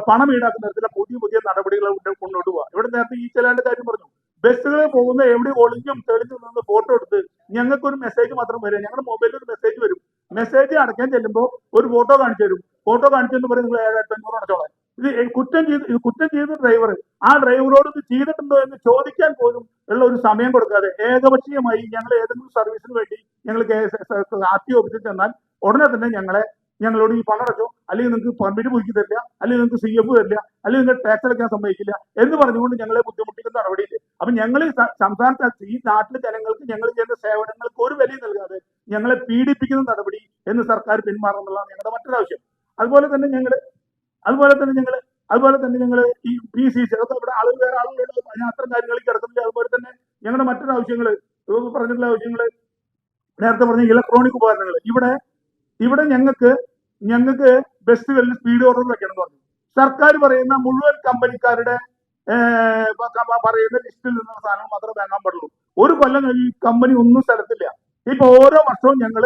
പണം ഈടാക്കുന്ന തരത്തിലുള്ള പുതിയ പുതിയ നടപടികൾ കൊണ്ടുപോകുക ഇവിടെ നേരത്തെ ഈ ചെലാന്റെ കാര്യം പറഞ്ഞു. ബസ്സുകളിൽ പോകുന്ന എവിടെ ഒളിഞ്ഞും തെളിഞ്ഞും നിന്ന് ഫോട്ടോ എടുത്ത് ഞങ്ങൾക്ക് ഒരു മെസ്സേജ് മാത്രം വരും ഞങ്ങളുടെ മൊബൈലിൽ ഒരു മെസ്സേജ് വരും. മെസ്സേജ് അടയ്ക്കാൻ ചെല്ലുമ്പോൾ ഒരു ഫോട്ടോ കാണിച്ചു തരും. ഫോട്ടോ കാണിച്ചെന്ന് പറയും നിങ്ങൾ ഏഴായിരത്തി അഞ്ഞൂറ് അടച്ചോളാം ഇത് കുറ്റം ചെയ്ത് ഇത് കുറ്റം ചെയ്ത ഡ്രൈവർ ആ ഡ്രൈവറോട് ഇത് ചെയ്തിട്ടുണ്ടോ എന്ന് ചോദിക്കാൻ പോലും ഉള്ള ഒരു സമയം കൊടുക്കാതെ ഏകപക്ഷീയമായി ഞങ്ങൾ ഏതെങ്കിലും സർവീസിന് വേണ്ടി ഞങ്ങൾ ആർ ടി ഓഫീസിൽ ചെന്നാൽ ഉടനെ തന്നെ ഞങ്ങളെ ഞങ്ങളോട് ഈ പണം അടച്ചോ അല്ലെങ്കിൽ നിങ്ങൾക്ക് പെർമിറ്റ് പുതുക്കി തരില്ല അല്ലെങ്കിൽ നിങ്ങൾക്ക് സി എഫ് തരില്ല അല്ലെങ്കിൽ നിങ്ങൾക്ക് ടാക്സ് അടയ്ക്കാൻ സമ്മതിക്കില്ല എന്ന് പറഞ്ഞുകൊണ്ട് ഞങ്ങളെ ബുദ്ധിമുട്ടിക്കുന്ന നടപടിയില്ല അപ്പൊ ഞങ്ങൾ സംസ്ഥാനത്ത് ഈ നാട്ടിലെ ജനങ്ങൾക്ക് ഞങ്ങൾ ചെയ്യുന്ന സേവനങ്ങൾക്ക് ഒരു വിലയും നൽകാതെ ഞങ്ങളെ പീഡിപ്പിക്കുന്ന നടപടി എന്ന് സർക്കാർ പിന്മാറണം എന്നുള്ളതാണ് ഞങ്ങളുടെ മറ്റൊരാവശ്യം. അതുപോലെ തന്നെ ഞങ്ങൾ അതുപോലെ തന്നെ ഞങ്ങൾ അതുപോലെ തന്നെ ഞങ്ങൾ ഈ പി സി സി അതൊക്കെ ഇവിടെ ആളുകൾ വേറെ ആളുകളുണ്ട്. അത്തരം കാര്യങ്ങളിൽ കിടക്കുന്നില്ല അതുപോലെ തന്നെ ഞങ്ങളുടെ മറ്റൊരു ആവശ്യങ്ങൾ പറഞ്ഞിട്ടുള്ള ആവശ്യങ്ങൾ നേരത്തെ പറഞ്ഞ ഇലക്ട്രോണിക് ഉപകരണങ്ങൾ ഇവിടെ ഇവിടെ ഞങ്ങൾക്ക് ഞങ്ങൾക്ക് ബസ്സുകളിൽ സ്പീഡ് ഓർഡർ വെക്കണം എന്ന് പറഞ്ഞു. സർക്കാർ പറയുന്ന മുഴുവൻ കമ്പനിക്കാരുടെ പറയുന്ന ലിസ്റ്റിൽ നിന്നുള്ള സാധനങ്ങൾ മാത്രമേ വാങ്ങാൻ പാടുള്ളൂ. ഒരു കൊല്ലം ഈ കമ്പനി ഒന്നും സ്ഥലത്തില്ല. ഇപ്പൊ ഓരോ വർഷവും ഞങ്ങൾ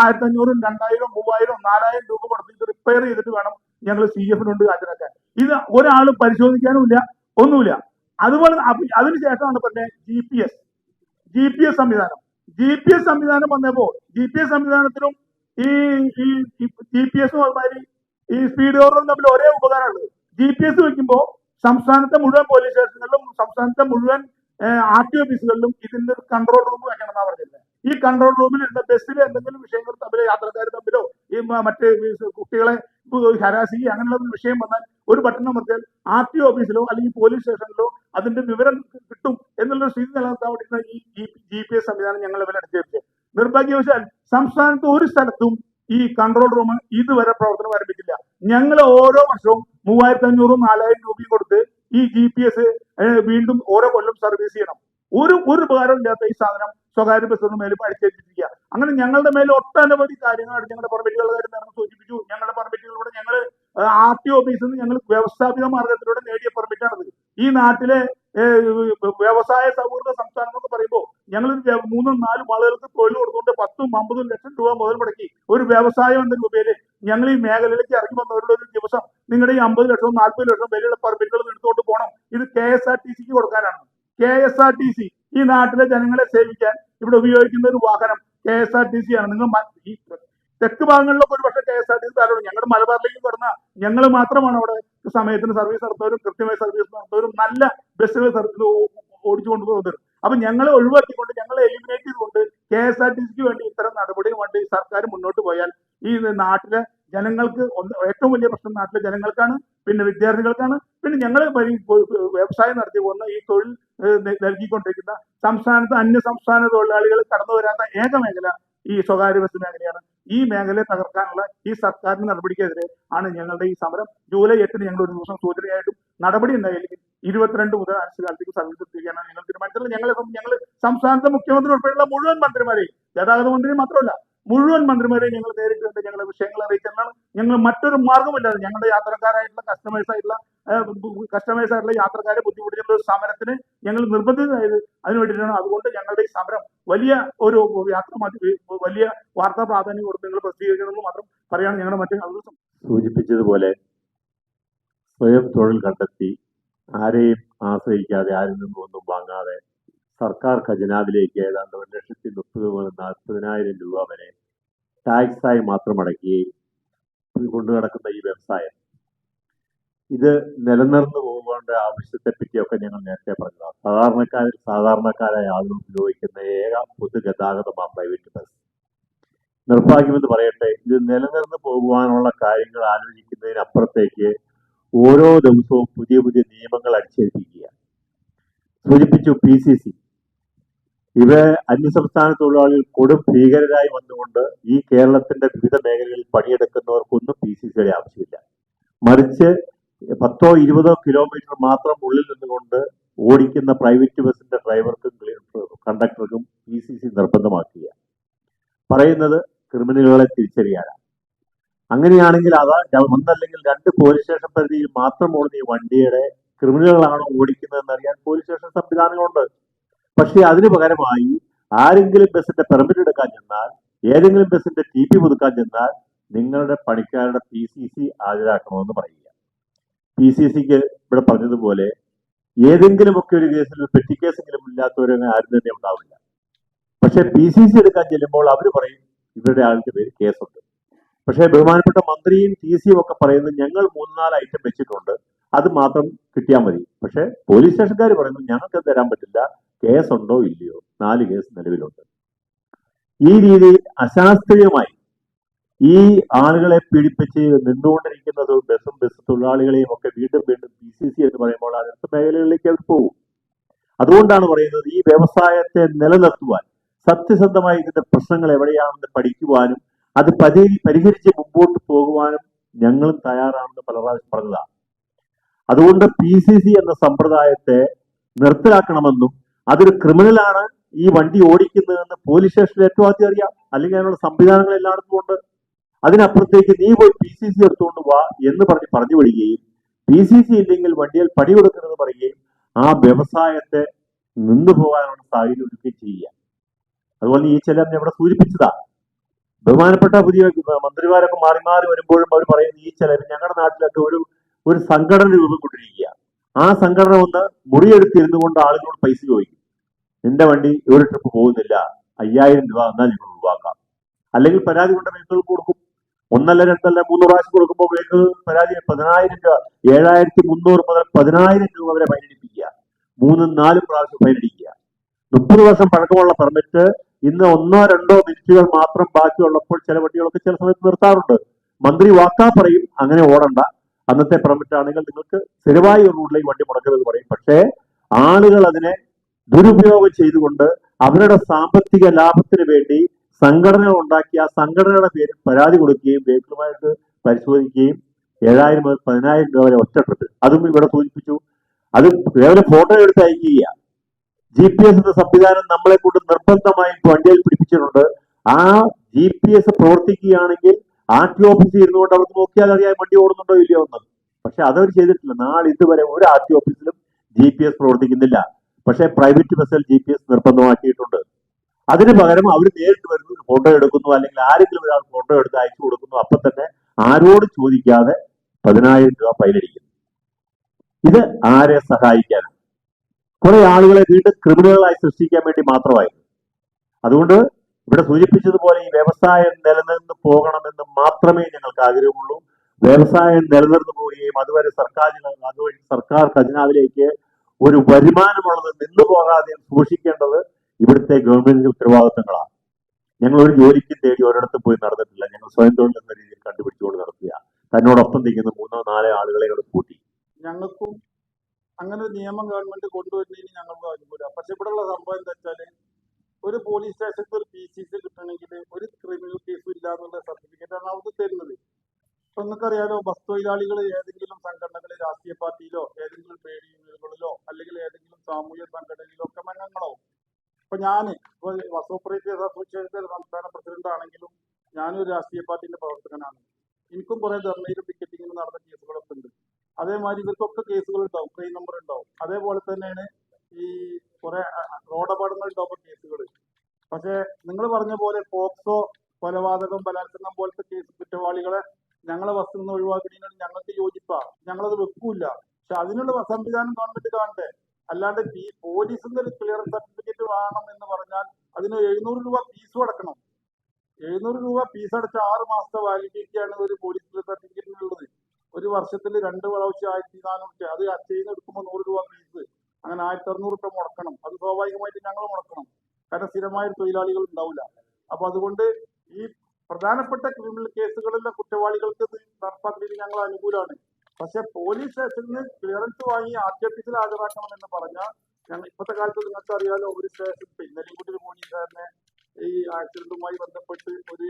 ആയിരത്തി അഞ്ഞൂറും രണ്ടായിരം മൂവായിരം നാലായിരം രൂപ കൊടുത്തിട്ട് റിപ്പയർ ചെയ്തിട്ട് വേണം ഞങ്ങൾ സി എഫിനുണ്ട് ഹാജരാക്കാൻ ഇത് ഒരാൾ പരിശോധിക്കാനുമില്ല ഒന്നുമില്ല. അതുപോലെ അതിനുശേഷമാണ് പറഞ്ഞത് G P S G P S സംവിധാനം. ജി പി എസ് സംവിധാനം വന്നപ്പോൾ ജി പി എസ് സംവിധാനത്തിലും ഈ ഈ ജി പി എസും അതുമാതിരി ഈ സ്പീഡ് ഓവറും തമ്മിൽ ഒരേ ഉപകാരമുള്ളത് ജി പി എസ് വെക്കുമ്പോൾ സംസ്ഥാനത്തെ മുഴുവൻ പോലീസ് സ്റ്റേഷനുകളിലും സംസ്ഥാനത്തെ മുഴുവൻ ആർ ടി ഓഫീസുകളിലും ഇതിന്റെ കൺട്രോൾ റൂം വെക്കണം എന്നാണ് പറഞ്ഞിരുന്നത് ഈ കൺട്രോൾ റൂമിൽ ബസ്സിൽ എന്തെങ്കിലും വിഷയങ്ങൾ തമ്മിൽ യാത്രക്കാർ തമ്മിലോ ഈ മറ്റ് കുട്ടികളെ കുട്ടികളെ ചെയ്യുക അങ്ങനെയുള്ള ഒരു വിഷയം വന്നാൽ ഒരു ബട്ടൺ അമർത്തിയാൽ ആർ ടി ഓഫീസിലോ അല്ലെങ്കിൽ പോലീസ് സ്റ്റേഷനിലോ അതിന്റെ വിവരം കിട്ടും എന്നുള്ള സ്ഥിതി നിലനിർത്താൻ ഈ ജി പി എസ് സംവിധാനം ഞങ്ങൾ ഇവരെ അടിച്ചേൽപ്പിച്ചത് നിർഭാഗ്യവശാൽ സംസ്ഥാനത്ത് ഒരു സ്ഥലത്തും ഈ കൺട്രോൾ റൂം ഇതുവരെ പ്രവർത്തനം ആരംഭിച്ചില്ല. ഞങ്ങൾ ഓരോ വർഷവും മൂവായിരത്തി അഞ്ഞൂറും നാലായിരം രൂപയും കൊടുത്ത് ഈ ജി പി എസ് വീണ്ടും ഓരോ കൊല്ലം സർവീസ് ചെയ്യണം. ഒരു ഒരു ഉപകാരം ഇല്ലാത്ത ഈ സാധനം സ്വകാര്യ ബസ്സിന് മേൽ അടിച്ചേൽപ്പിച്ചിരിക്കുക. അങ്ങനെ ഞങ്ങളുടെ മേൽ ഒട്ടനവധി കാര്യങ്ങളാണ് ഞങ്ങളുടെ പെർമിറ്റുകളുടെ കാര്യം നേരത്തെ സൂചിപ്പിച്ചു. ഞങ്ങളുടെ പെർമിറ്റുകളിലൂടെ ഞങ്ങൾ ആർ ടി ഓഫീസിൽ നിന്ന് ഞങ്ങൾ വ്യവസ്ഥാപിത മാർഗത്തിലൂടെ നേടിയ പെർമിറ്റാണത്. ഈ നാട്ടിലെ വ്യവസായ സൗഹൃദ സംസ്ഥാനം എന്നൊക്കെ പറയുമ്പോൾ ഞങ്ങൾ മൂന്നും നാലും ആളുകൾക്ക് തൊഴിൽ കൊടുത്തുകൊണ്ട് പത്തും അമ്പതും ലക്ഷം രൂപ മുതൽ മുടക്കി ഒരു വ്യവസായം എന്ന രൂപയിൽ ഞങ്ങൾ ഈ മേഖലയിലേക്ക് ഇറങ്ങി വന്നവരുടെ ഒരു ദിവസം നിങ്ങളുടെ ഈ അമ്പത് ലക്ഷവും നാൽപ്പത് ലക്ഷവും വിലയുള്ള പെർമിറ്റുകൾ എടുത്തുകൊണ്ട് പോകണം ഇത് കെ എസ് ആർ ടി സിക്ക് കൊടുക്കാനാണ്. K S R T C ഈ നാട്ടിലെ ജനങ്ങളെ സേവിക്കാൻ ഇവിടെ ഉപയോഗിക്കുന്ന ഒരു വാഹനം K S R T C ആണ്. നിങ്ങൾ ഈ തെക്ക് ഭാഗങ്ങളിലൊക്കെ ഒരുപക്ഷെ K S R T C ആരോട് ഞങ്ങളുടെ മലബാറിലേക്ക് കടന്ന ഞങ്ങൾ മാത്രമാണ് അവിടെ സമയത്തിന് സർവീസ് നടത്തുന്നവരും കൃത്യമായി സർവീസ് നടത്തുന്നവരും നല്ല ബസ്സുകൾ സർവീസ് കൊണ്ടുപോകുന്നത് അപ്പൊ ഞങ്ങളെ ഒഴിവാക്കിക്കൊണ്ട് ഞങ്ങളെ എലിമിനേറ്റ് ചെയ്തുകൊണ്ട് കെ എസ് ആർ ടി സിക്ക് വേണ്ടി ഇത്തരം നടപടിയും വേണ്ടി സർക്കാർ മുന്നോട്ട് പോയാൽ ഈ നാട്ടിലെ ജനങ്ങൾക്ക് ഏറ്റവും വലിയ പ്രശ്നം നാട്ടിലെ ജനങ്ങൾക്കാണ് പിന്നെ വിദ്യാർത്ഥികൾക്കാണ്. പിന്നെ ഞങ്ങൾ വ്യവസായം നടത്തി പോകുന്ന ഈ തൊഴിൽ നൽകിക്കൊണ്ടിരിക്കുന്ന സംസ്ഥാനത്ത് അന്യ സംസ്ഥാന തൊഴിലാളികൾ കടന്നു വരാത്ത ഏക മേഖല ഈ സ്വകാര്യ ബസ് മേഖലയാണ്. ഈ മേഖലയെ തകർക്കാനുള്ള ഈ സർക്കാരിന്റെ നടപടിക്കെതിരെ ആണ് ഞങ്ങളുടെ ഈ സമരം. ജൂലൈ എട്ടിന് ഞങ്ങൾ ഒരു ദിവസം സൂചനയായിട്ടും നടപടി ഉണ്ടായില്ലെങ്കിൽ ഇരുപത്തിരണ്ട് മുതൽ അനിശ്ചിതകാലത്തേക്ക് സർവീസ് എത്തിക്കാനാണ് ഞങ്ങൾ തീരുമാനിച്ചത്. ഞങ്ങൾ ഞങ്ങൾ സംസ്ഥാനത്തെ മുഖ്യമന്ത്രി ഉൾപ്പെടെയുള്ള മുഴുവൻ മന്ത്രിമാരെയും ഗതാഗത മന്ത്രി മാത്രമല്ല മുഴുവൻ മന്ത്രിമാരെയും ഞങ്ങൾ നേരിട്ട് ഞങ്ങളുടെ വിഷയങ്ങൾ അറിയിച്ചതാണ് ഞങ്ങൾ മറ്റൊരു മാർഗമില്ലാതെ ഞങ്ങളുടെ യാത്രക്കാരായിട്ടുള്ള കസ്റ്റമേഴ്സ് ആയിട്ടുള്ള കസ്റ്റമേഴ്സ് ആയിട്ടുള്ള യാത്രക്കാരെ ബുദ്ധിമുട്ടിക്കുന്ന ഒരു സമരത്തിന് ഞങ്ങൾ നിർബന്ധിതരായത് അതിനു വേണ്ടിയിട്ടാണ്. അതുകൊണ്ട് ഞങ്ങളുടെ ഈ സമരം വലിയ ഒരു യാത്ര വലിയ വാർത്താ പ്രാധാന്യം കൊടുത്ത് നിങ്ങൾ പ്രസിദ്ധീകരിക്കണമെന്ന് മാത്രം പറയാണ് ഞങ്ങളുടെ മറ്റു സൂചിപ്പിച്ചതുപോലെ സ്വയം തൊഴിൽ കണ്ടെത്തി ആരെയും ആശ്രയിക്കാതെ ആരിൽ നിന്നും ഒന്നും വാങ്ങാതെ സർക്കാർ ഖജനാവിലേക്ക് ഏതാണ്ട് ഒരു ലക്ഷത്തി മുപ്പത് മുതൽ നാൽപ്പതിനായിരം രൂപ വരെ ടാക്സായി മാത്രം അടയ്ക്കുകയും ഇത് കൊണ്ടു നടക്കുന്ന ഈ വ്യവസായം ഇത് നിലനിർന്നു പോകേണ്ട ആവശ്യത്തെ പറ്റിയൊക്കെ ഞങ്ങൾ നേരത്തെ പറഞ്ഞതാണ്. സാധാരണക്കാരിൽ സാധാരണക്കാരായ ആളുകൾ ഉപയോഗിക്കുന്ന ഏക പൊതുഗതാഗതമാണ് പ്രൈവറ്റ് ബസ് നിർഭാഗ്യമെന്ന് പറയട്ടെ ഇത് നിലനിർന്നു പോകുവാനുള്ള കാര്യങ്ങൾ ആലോചിക്കുന്നതിനപ്പുറത്തേക്ക് ഓരോ ദിവസവും പുതിയ പുതിയ നിയമങ്ങൾ അടിച്ചേൽപ്പിക്കുക. സൂചിപ്പിച്ചു പി സി സി ഇവ അന്യസംസ്ഥാന തൊഴിലാളികൾ കൊടും ഭീകരരായി വന്നുകൊണ്ട് ഈ കേരളത്തിന്റെ വിവിധ മേഖലകളിൽ പണിയെടുക്കുന്നവർക്കൊന്നും പി സി സിയുടെ ആവശ്യമില്ല. മറിച്ച് പത്തോ ഇരുപതോ കിലോമീറ്റർ മാത്രം ഉള്ളിൽ നിന്നുകൊണ്ട് ഓടിക്കുന്ന പ്രൈവറ്റ് ബസ്സിന്റെ ഡ്രൈവർക്കും കണ്ടക്ടർക്കും പി സി സി നിർബന്ധമാക്കുക പറയുന്നത് ക്രിമിനലുകളെ തിരിച്ചറിയാനാണ്. അങ്ങനെയാണെങ്കിൽ അത് ഒന്നല്ലെങ്കിൽ രണ്ട് പോലീസ് സ്റ്റേഷൻ പരിധിയിൽ മാത്രം ഓടുന്ന ഈ വണ്ടിയുടെ ക്രിമിനലുകളാണോ ഓടിക്കുന്നതെന്ന് അറിയാൻ പോലീസ് സ്റ്റേഷൻ സംവിധാനങ്ങളുണ്ട്. പക്ഷേ അതിനു പകരമായി ആരെങ്കിലും ബസ്സിന്റെ പെർമിറ്റ് എടുക്കാൻ ചെന്നാൽ ഏതെങ്കിലും ബസ്സിന്റെ ടി പി പുതുക്കാൻ ചെന്നാൽ നിങ്ങളുടെ പണിക്കാരുടെ പി സി സി ഹാജരാക്കണമെന്ന് പറയുക. പി സി സിക്ക് ഇവിടെ പറഞ്ഞതുപോലെ ഏതെങ്കിലുമൊക്കെ ഒരു കേസിൽ പെറ്റി കേസെങ്കിലും ഇല്ലാത്തവരങ്ങനെ ആരും തന്നെ ഉണ്ടാവില്ല. പക്ഷെ പി സി സി എടുക്കാൻ ചെല്ലുമ്പോൾ അവർ പറയും ഇവരുടെ ആളുടെ പേര് കേസുണ്ട്. പക്ഷേ ബഹുമാനപ്പെട്ട മന്ത്രിയും ടി സിയും ഒക്കെ പറയുന്നത് ഞങ്ങൾ മൂന്നാൽ ഐറ്റം വെച്ചിട്ടുണ്ട് അത് മാത്രം കിട്ടിയാൽ മതി. പക്ഷേ പോലീസ് സ്റ്റേഷൻകാർ പറയുന്നു ഞങ്ങൾക്ക് തരാൻ പറ്റില്ല കേസ് ഉണ്ടോ ഇല്ലയോ? നാല് കേസ് നിലവിലുണ്ട്. ഈ രീതിയിൽ അശാസ്ത്രീയമായി ഈ ആളുകളെ പീഡിപ്പിച്ച് നിന്നുകൊണ്ടിരിക്കുന്നത് ബസ്സും ബസ് തൊഴിലാളികളെയും ഒക്കെ വീണ്ടും വീണ്ടും പി സി സി എന്ന് പറയുമ്പോൾ അടുത്ത മേഖലകളിലേക്ക് അവർ പോകും. അതുകൊണ്ടാണ് പറയുന്നത് ഈ വ്യവസായത്തെ നിലനിർത്തുവാൻ സത്യസന്ധമായി ഇതിന്റെ പ്രശ്നങ്ങൾ എവിടെയാണെന്ന് പഠിക്കുവാനും അത് പരി പരിഹരിച്ച് മുമ്പോട്ട് പോകുവാനും ഞങ്ങളും തയ്യാറാണെന്ന് പല പ്രാവശ്യം പറഞ്ഞതാണ്. അതുകൊണ്ട് പി സി സി എന്ന സമ്പ്രദായത്തെ നിർത്തലാക്കണമെന്നും അതൊരു ക്രിമിനലാണ് ഈ വണ്ടി ഓടിക്കുന്നതെന്ന് പോലീസ് സ്റ്റേഷനിൽ ഏറ്റവും ആദ്യം അറിയാം. അല്ലെങ്കിൽ അതിനുള്ള സംവിധാനങ്ങൾ എല്ലായിടത്തും ഉണ്ട്. അതിനപ്പുറത്തേക്ക് നീ പോയി പി സി സി എടുത്തുകൊണ്ട് വാ എന്ന് പറഞ്ഞ് പറഞ്ഞു വിടുകയും പി സി സി ഇല്ലെങ്കിൽ വണ്ടിയിൽ പടി കൊടുക്കരുതെന്ന് പറയുകയും ആ വ്യവസായത്തെ നിന്നു പോകാനുള്ള സാഹചര്യം ഒരുക്കുകയും ചെയ്യുക. അതുപോലെ ഈ ചെല്ലാം ഇവിടെ സൂചിപ്പിച്ചതാ. ബഹുമാനപ്പെട്ട പുതിയ മന്ത്രിമാരൊക്കെ മാറി മാറി വരുമ്പോഴും അവർ പറയുന്നത് ഈ ചിലർ ഞങ്ങളുടെ നാട്ടിലൊക്കെ ഒരു ഒരു സംഘടന രൂപം കൊണ്ടിരിക്കുക. ആ സംഘടന ഒന്ന് മുറിയെടുത്തിരുന്നു കൊണ്ട് ആളുകളോട് പൈസ ചോദിക്കും. നിന്റെ വണ്ടി ഒരു ട്രിപ്പ് പോകുന്നില്ല. അയ്യായിരം രൂപ എന്നാൽ ഞങ്ങൾ ഒഴിവാക്കാം. അല്ലെങ്കിൽ പരാതി കൊണ്ട് വ്യക്തികൾക്ക് കൊടുക്കും. ഒന്നല്ല രണ്ടല്ല മൂന്ന് പ്രാവശ്യം കൊടുക്കുമ്പോൾ വെഹിക്കിൾ പരാതി പതിനായിരം രൂപ ഏഴായിരത്തി മുന്നൂറ് മുതൽ പതിനായിരം രൂപ വരെ ഫൈനടിപ്പിക്കുക. മൂന്നും നാലും പ്രാവശ്യം ഫൈനടിക്കുക. മുപ്പത് വർഷം പഴക്കമുള്ള പെർമിറ്റ് ഇന്ന് ഒന്നോ രണ്ടോ മിനിറ്റുകൾ മാത്രം ബാക്കിയുള്ളപ്പോൾ ചില വണ്ടികളൊക്കെ ചില സമയത്ത് നിർത്താറുണ്ട്. മന്ത്രി വാക്കാ പറയും അങ്ങനെ ഓടണ്ട. അന്നത്തെ പെർമിറ്റ് ആണെങ്കിൽ നിങ്ങൾക്ക് സ്ഥിരമായി റൂട്ടിലേക്ക് വണ്ടി മുടക്കരുത് പറയും. പക്ഷേ ആളുകൾ അതിനെ ദുരുപയോഗം ചെയ്തുകൊണ്ട് അവരുടെ സാമ്പത്തിക ലാഭത്തിന് വേണ്ടി സംഘടനകൾ ഉണ്ടാക്കി ആ സംഘടനയുടെ പേരിൽ പരാതി കൊടുക്കുകയും വേഗമായിട്ട് പരിശോധിക്കുകയും ഏഴായിരം മുതൽ പതിനായിരം രൂപ വരെ ഒറ്റ ട്രിപ്പിൽ അതും ഇവിടെ സൂചിപ്പിച്ചു. അത് കേവലം ഫോട്ടോ എടുത്ത് അയക്കുക ജി പി എസ് എന്ന സംവിധാനം നമ്മളെ കൊണ്ട് നിർബന്ധമായും വണ്ടിയിൽ പിടിപ്പിച്ചിട്ടുണ്ട്. ആ ജി പി എസ് പ്രവർത്തിക്കുകയാണെങ്കിൽ ആർ ടി ഓഫീസിൽ ഇരുന്നുകൊണ്ട് അവർക്ക് നോക്കിയാൽ അറിയാം വണ്ടി ഓടുന്നുണ്ടോ ഇല്ലയോ എന്നത് പക്ഷെ അതവർ ചെയ്തിട്ടില്ല. നാളെ ഇതുവരെ ഒരു ആർ ടി ഓഫീസിലും ജി പി എസ് പ്രവർത്തിക്കുന്നില്ല. പക്ഷേ പ്രൈവറ്റ് ബസ്സിൽ ജി പി എസ് നിർബന്ധമാക്കിയിട്ടുണ്ട്. അതിന് പകരം അവർ നേരിട്ട് വരുന്നു ഫോട്ടോ എടുക്കുന്നു അല്ലെങ്കിൽ ആരെങ്കിലും ഒരാൾ ഫോട്ടോ എടുത്ത് അയച്ചു കൊടുക്കുന്നു അപ്പൊ തന്നെ ആരോട് ചോദിക്കാതെ പതിനായിരം രൂപ ഫൈനടിക്കുന്നു ഇത് ആരെ സഹായിക്കാനാണ്? കുറെ ആളുകളെ വീണ്ടും ക്രിമിനലുകളായി സൃഷ്ടിക്കാൻ വേണ്ടി മാത്രമായിരുന്നു. അതുകൊണ്ട് ഇവിടെ സൂചിപ്പിച്ചതുപോലെ ഈ വ്യവസായം നിലനിന്ന് പോകണമെന്ന് മാത്രമേ ഞങ്ങൾക്ക് ആഗ്രഹമുള്ളൂ. വ്യവസായം നിലനിർന്നു പോവുകയും അതുവരെ സർക്കാർ അതുവഴി സർക്കാർ ഖജനാവിലേക്ക് ഒരു വരുമാനമുള്ളത് നിന്നു പോകാതെ സൂക്ഷിക്കേണ്ടത് ഇവിടുത്തെ ഗവൺമെന്റിന്റെ ഉത്തരവാദിത്തങ്ങളാണ്. ഞങ്ങൾ ഒരു ജോലിക്ക് തേടി ഒരിടത്ത് പോയി നടന്നിട്ടില്ല. ഞങ്ങൾ സ്വയം തൊഴിൽ എന്ന രീതിയിൽ കണ്ടുപിടിച്ചുകൊണ്ട് നടത്തുക തന്നോടൊപ്പം നിൽക്കുന്ന മൂന്നോ നാലോ ആളുകളെ കൂടെ കൂട്ടി. ഞങ്ങൾക്കും അങ്ങനെ ഒരു നിയമം ഗവൺമെന്റ് കൊണ്ടുവരുന്നതിന് ഞങ്ങൾക്ക് അനുകൂല പക്ഷെ ഇവിടെ ഉള്ള സംഭവം എന്താ വെച്ചാൽ ഒരു പോലീസ് സ്റ്റേഷനിൽ ഒരു പി സി സി കിട്ടണമെങ്കിൽ ഒരു ക്രിമിനൽ കേസും ഇല്ല എന്നുള്ള സർട്ടിഫിക്കറ്റ് ആണ് അവർക്ക് തരുന്നത്. ഇപ്പൊ നിങ്ങൾക്കറിയാലോ ബസ് തൊഴിലാളികൾ ഏതെങ്കിലും സംഘടനകളിൽ രാഷ്ട്രീയ പാർട്ടിയിലോ ഏതെങ്കിലും ട്രേഡ് യൂണിയനുകളിലോ അല്ലെങ്കിൽ ഏതെങ്കിലും സാമൂഹ്യ സംഘടനയിലോ ഒക്കെ അംഗങ്ങളാവും ഇപ്പൊ ഞാൻ ഇപ്പൊ ബസ് ഓപ്പറേറ്റേഴ്സ് അസോസിയേഷന്റെ സംസ്ഥാന പ്രസിഡന്റ് ആണെങ്കിലും ഞാനൊരു രാഷ്ട്രീയ പാർട്ടിന്റെ പ്രവർത്തകനാണ്. എനിക്കും കുറെ ധർണയിലും ടിക്കറ്റിങ്ങിലും നടന്ന കേസുകളൊക്കെ ഉണ്ട്. അതേമാതിരി ഇവർക്കൊക്കെ കേസുകൾ ഉണ്ടാവും. ക്ലെയിം നമ്പർ ഉണ്ടാവും. അതേപോലെ തന്നെയാണ് ഈ കുറെ റോഡ് അപകടങ്ങൾ ഉണ്ടാവും കേസുകൾ. പക്ഷെ നിങ്ങൾ പറഞ്ഞ പോലെ പോക്സോ കൊലപാതകം ബലാത്സംഗം പോലത്തെ കേസ് കുറ്റവാളികളെ ഞങ്ങളെ വസ്തു നിന്ന് ഒഴിവാക്കണമെങ്കിൽ ഞങ്ങൾക്ക് യോജിപ്പാ. ഞങ്ങളത് വെക്കൂല പക്ഷെ അതിനുള്ള സംവിധാനം ഗവൺമെന്റ് കാണട്ടെ. അല്ലാണ്ട് ഈ പോലീസിന്റെ ക്ലിയറൻസ് സർട്ടിഫിക്കറ്റ് വേണം എന്ന് പറഞ്ഞാൽ അതിന് എഴുന്നൂറ് രൂപ ഫീസും അടക്കണം. എഴുന്നൂറ് രൂപ ഫീസ് അടച്ച ആറ് മാസത്തെ വാലിഡിറ്റി ആണ് ഒരു പോലീസ് സർട്ടിഫിക്കറ്റിനുള്ളത് ഒരു വർഷത്തിൽ രണ്ട് പ്രാവശ്യം ആയിരത്തി നാനൂറ് അത് അക്ഷയിൽ എടുക്കുമ്പോൾ നൂറ് രൂപ ഫീസ് അങ്ങനെ ആയിരത്തി അറുന്നൂറ് രൂപ മുടക്കണം. അത് സ്വാഭാവികമായിട്ട് ഞങ്ങൾ മുടക്കണം. കാരണം സ്ഥിരമായ തൊഴിലാളികൾ ഉണ്ടാവില്ല. അപ്പൊ അതുകൊണ്ട് ഈ പ്രധാനപ്പെട്ട ക്രിമിനൽ കേസുകളിലെ കുറ്റവാളികൾക്ക് നടപ്പാക്കുന്നതിന് ഞങ്ങൾ അനുകൂലമാണ്. പക്ഷെ പോലീസ് സ്റ്റേഷനിൽ ക്ലിയറൻസ് വാങ്ങി ആർ ടി ഓഫീസിൽ ഹാജരാക്കണം എന്ന് പറഞ്ഞാൽ ഞങ്ങൾ ഇപ്പോഴത്തെ കാലത്ത് നിങ്ങൾക്ക് അറിയാലോ ഒരു സ്റ്റേഷൻ കൂടി ഒരു പോലീസുകാരനെ ഈ ആക്സിഡന്റുമായി ബന്ധപ്പെട്ട് ഒരു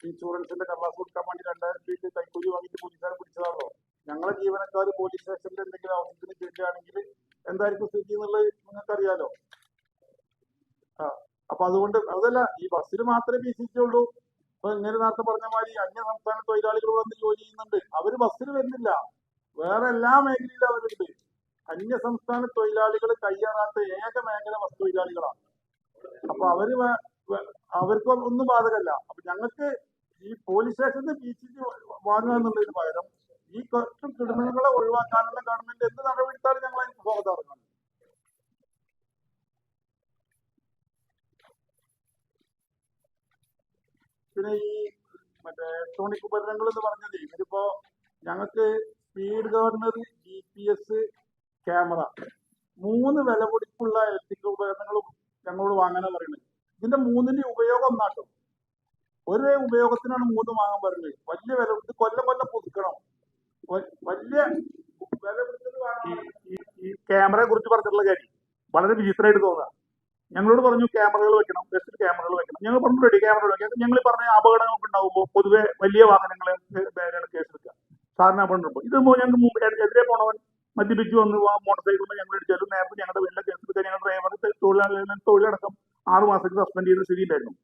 ഇൻഷുറൻസിന്റെ കടലാസ് കൊടുക്കാൻ വേണ്ടി രണ്ടായിരം രൂപ കൈക്കൂലി വാങ്ങിയിട്ട് പോലീസുകാരെ പിടിച്ചതാണോ ഞങ്ങളെ ജീവനക്കാർ പോലീസ് സ്റ്റേഷനിൽ എന്തെങ്കിലും ആവശ്യത്തിന് ചെല്ലുകയാണെങ്കിൽ എന്തായിരിക്കും സ്ഥിതി എന്നുള്ളത് നിങ്ങൾക്കറിയാലോ? ആ അപ്പൊ അതുകൊണ്ട് അതല്ല ഈ ബസ്സിൽ മാത്രമേ പി സി ഉള്ളൂ ഇപ്പൊ ഇങ്ങനെ നേരത്തെ പറഞ്ഞ മാതിരി അന്യ സംസ്ഥാന തൊഴിലാളികൾ വന്ന് ജോലി ചെയ്യുന്നുണ്ട്. അവർ ബസ്സിൽ വരുന്നില്ല. വേറെ എല്ലാ മേഖലയിലും അവരുണ്ട്. അന്യ സംസ്ഥാന തൊഴിലാളികൾ കയ്യേറാത്ത ഏക മേഖല വസ്തു തൊഴിലാളികളാണ് അപ്പൊ അവർ അവർക്ക് ഒന്നും ബാധകല്ല അപ്പൊ ഞങ്ങൾക്ക് ഈ പോലീസ് സ്റ്റേഷനിൽ പി സി വാങ്ങുക എന്നുള്ളതിന് പകരം ഈ കുറച്ച് ക്രിമിനലുകളെ ഒഴിവാക്കാനുള്ള ഗവൺമെന്റ് എന്ത് നടപടിയെടുത്താലും ഞങ്ങൾ അതിന് സ്വാഗതം പിന്നെ ഈ മറ്റേ ഇലക്ട്രോണിക് ഉപകരണങ്ങൾ എന്ന് പറഞ്ഞത് ഇതിപ്പോ ഞങ്ങൾക്ക് speed governor G P S camera. മൂന്ന് വില പൊടിപ്പുള്ള ഇലക്ട്രിക്കൽ ഉപകരണങ്ങളും ഞങ്ങളോട് വാങ്ങാനാ പറയുന്നത്. ഇതിന്റെ മൂന്നിന്റെ ഉപയോഗം ഒന്നാട്ടോ. ഒരു ഉപയോഗത്തിനാണ് മൂന്ന് വാങ്ങാൻ പറയുന്നത്. വലിയ വില ഇത് കൊല്ലം കൊല്ലം പുതുക്കണം. വലിയ വില ഈ- ക്യാമറയെ കുറിച്ച് പറഞ്ഞിട്ടുള്ള കാര്യം. വളരെ വിചിത്രമായിട്ട് തോന്നുക ഞങ്ങളോട് പറഞ്ഞു ക്യാമറകൾ വെക്കണം ബസ്സിൽ ക്യാമറകൾ വെക്കണം. ഞങ്ങൾ പറഞ്ഞു റെഡി ക്യാമറകൾ വെക്കാം ഞങ്ങൾ പറഞ്ഞ അപകടങ്ങളൊക്കെ ഉണ്ടാകുമ്പോൾ പൊതുവെ വലിയ വാഹനങ്ങളെ വേഗം സാധാരണ അപകടം ഇത് ഞങ്ങൾക്ക് മുമ്പ് എതിരെ പോണവൻ മദ്യപിച്ച് വന്ന് മോട്ടോർ സൈക്കിളിൽ ഞങ്ങൾ ഇടിച്ചാലും നേരത്തെ ഞങ്ങളുടെ വലിയ കേസ് എടുക്കാൻ ഞങ്ങൾ ഡ്രൈവർ തൊഴിലാളികളെ തൊഴിലടക്കം ആറു മാസത്തേക്ക് സസ്പെൻഡ് ചെയ്ത സ്ഥിതി ഉണ്ടായിരുന്നു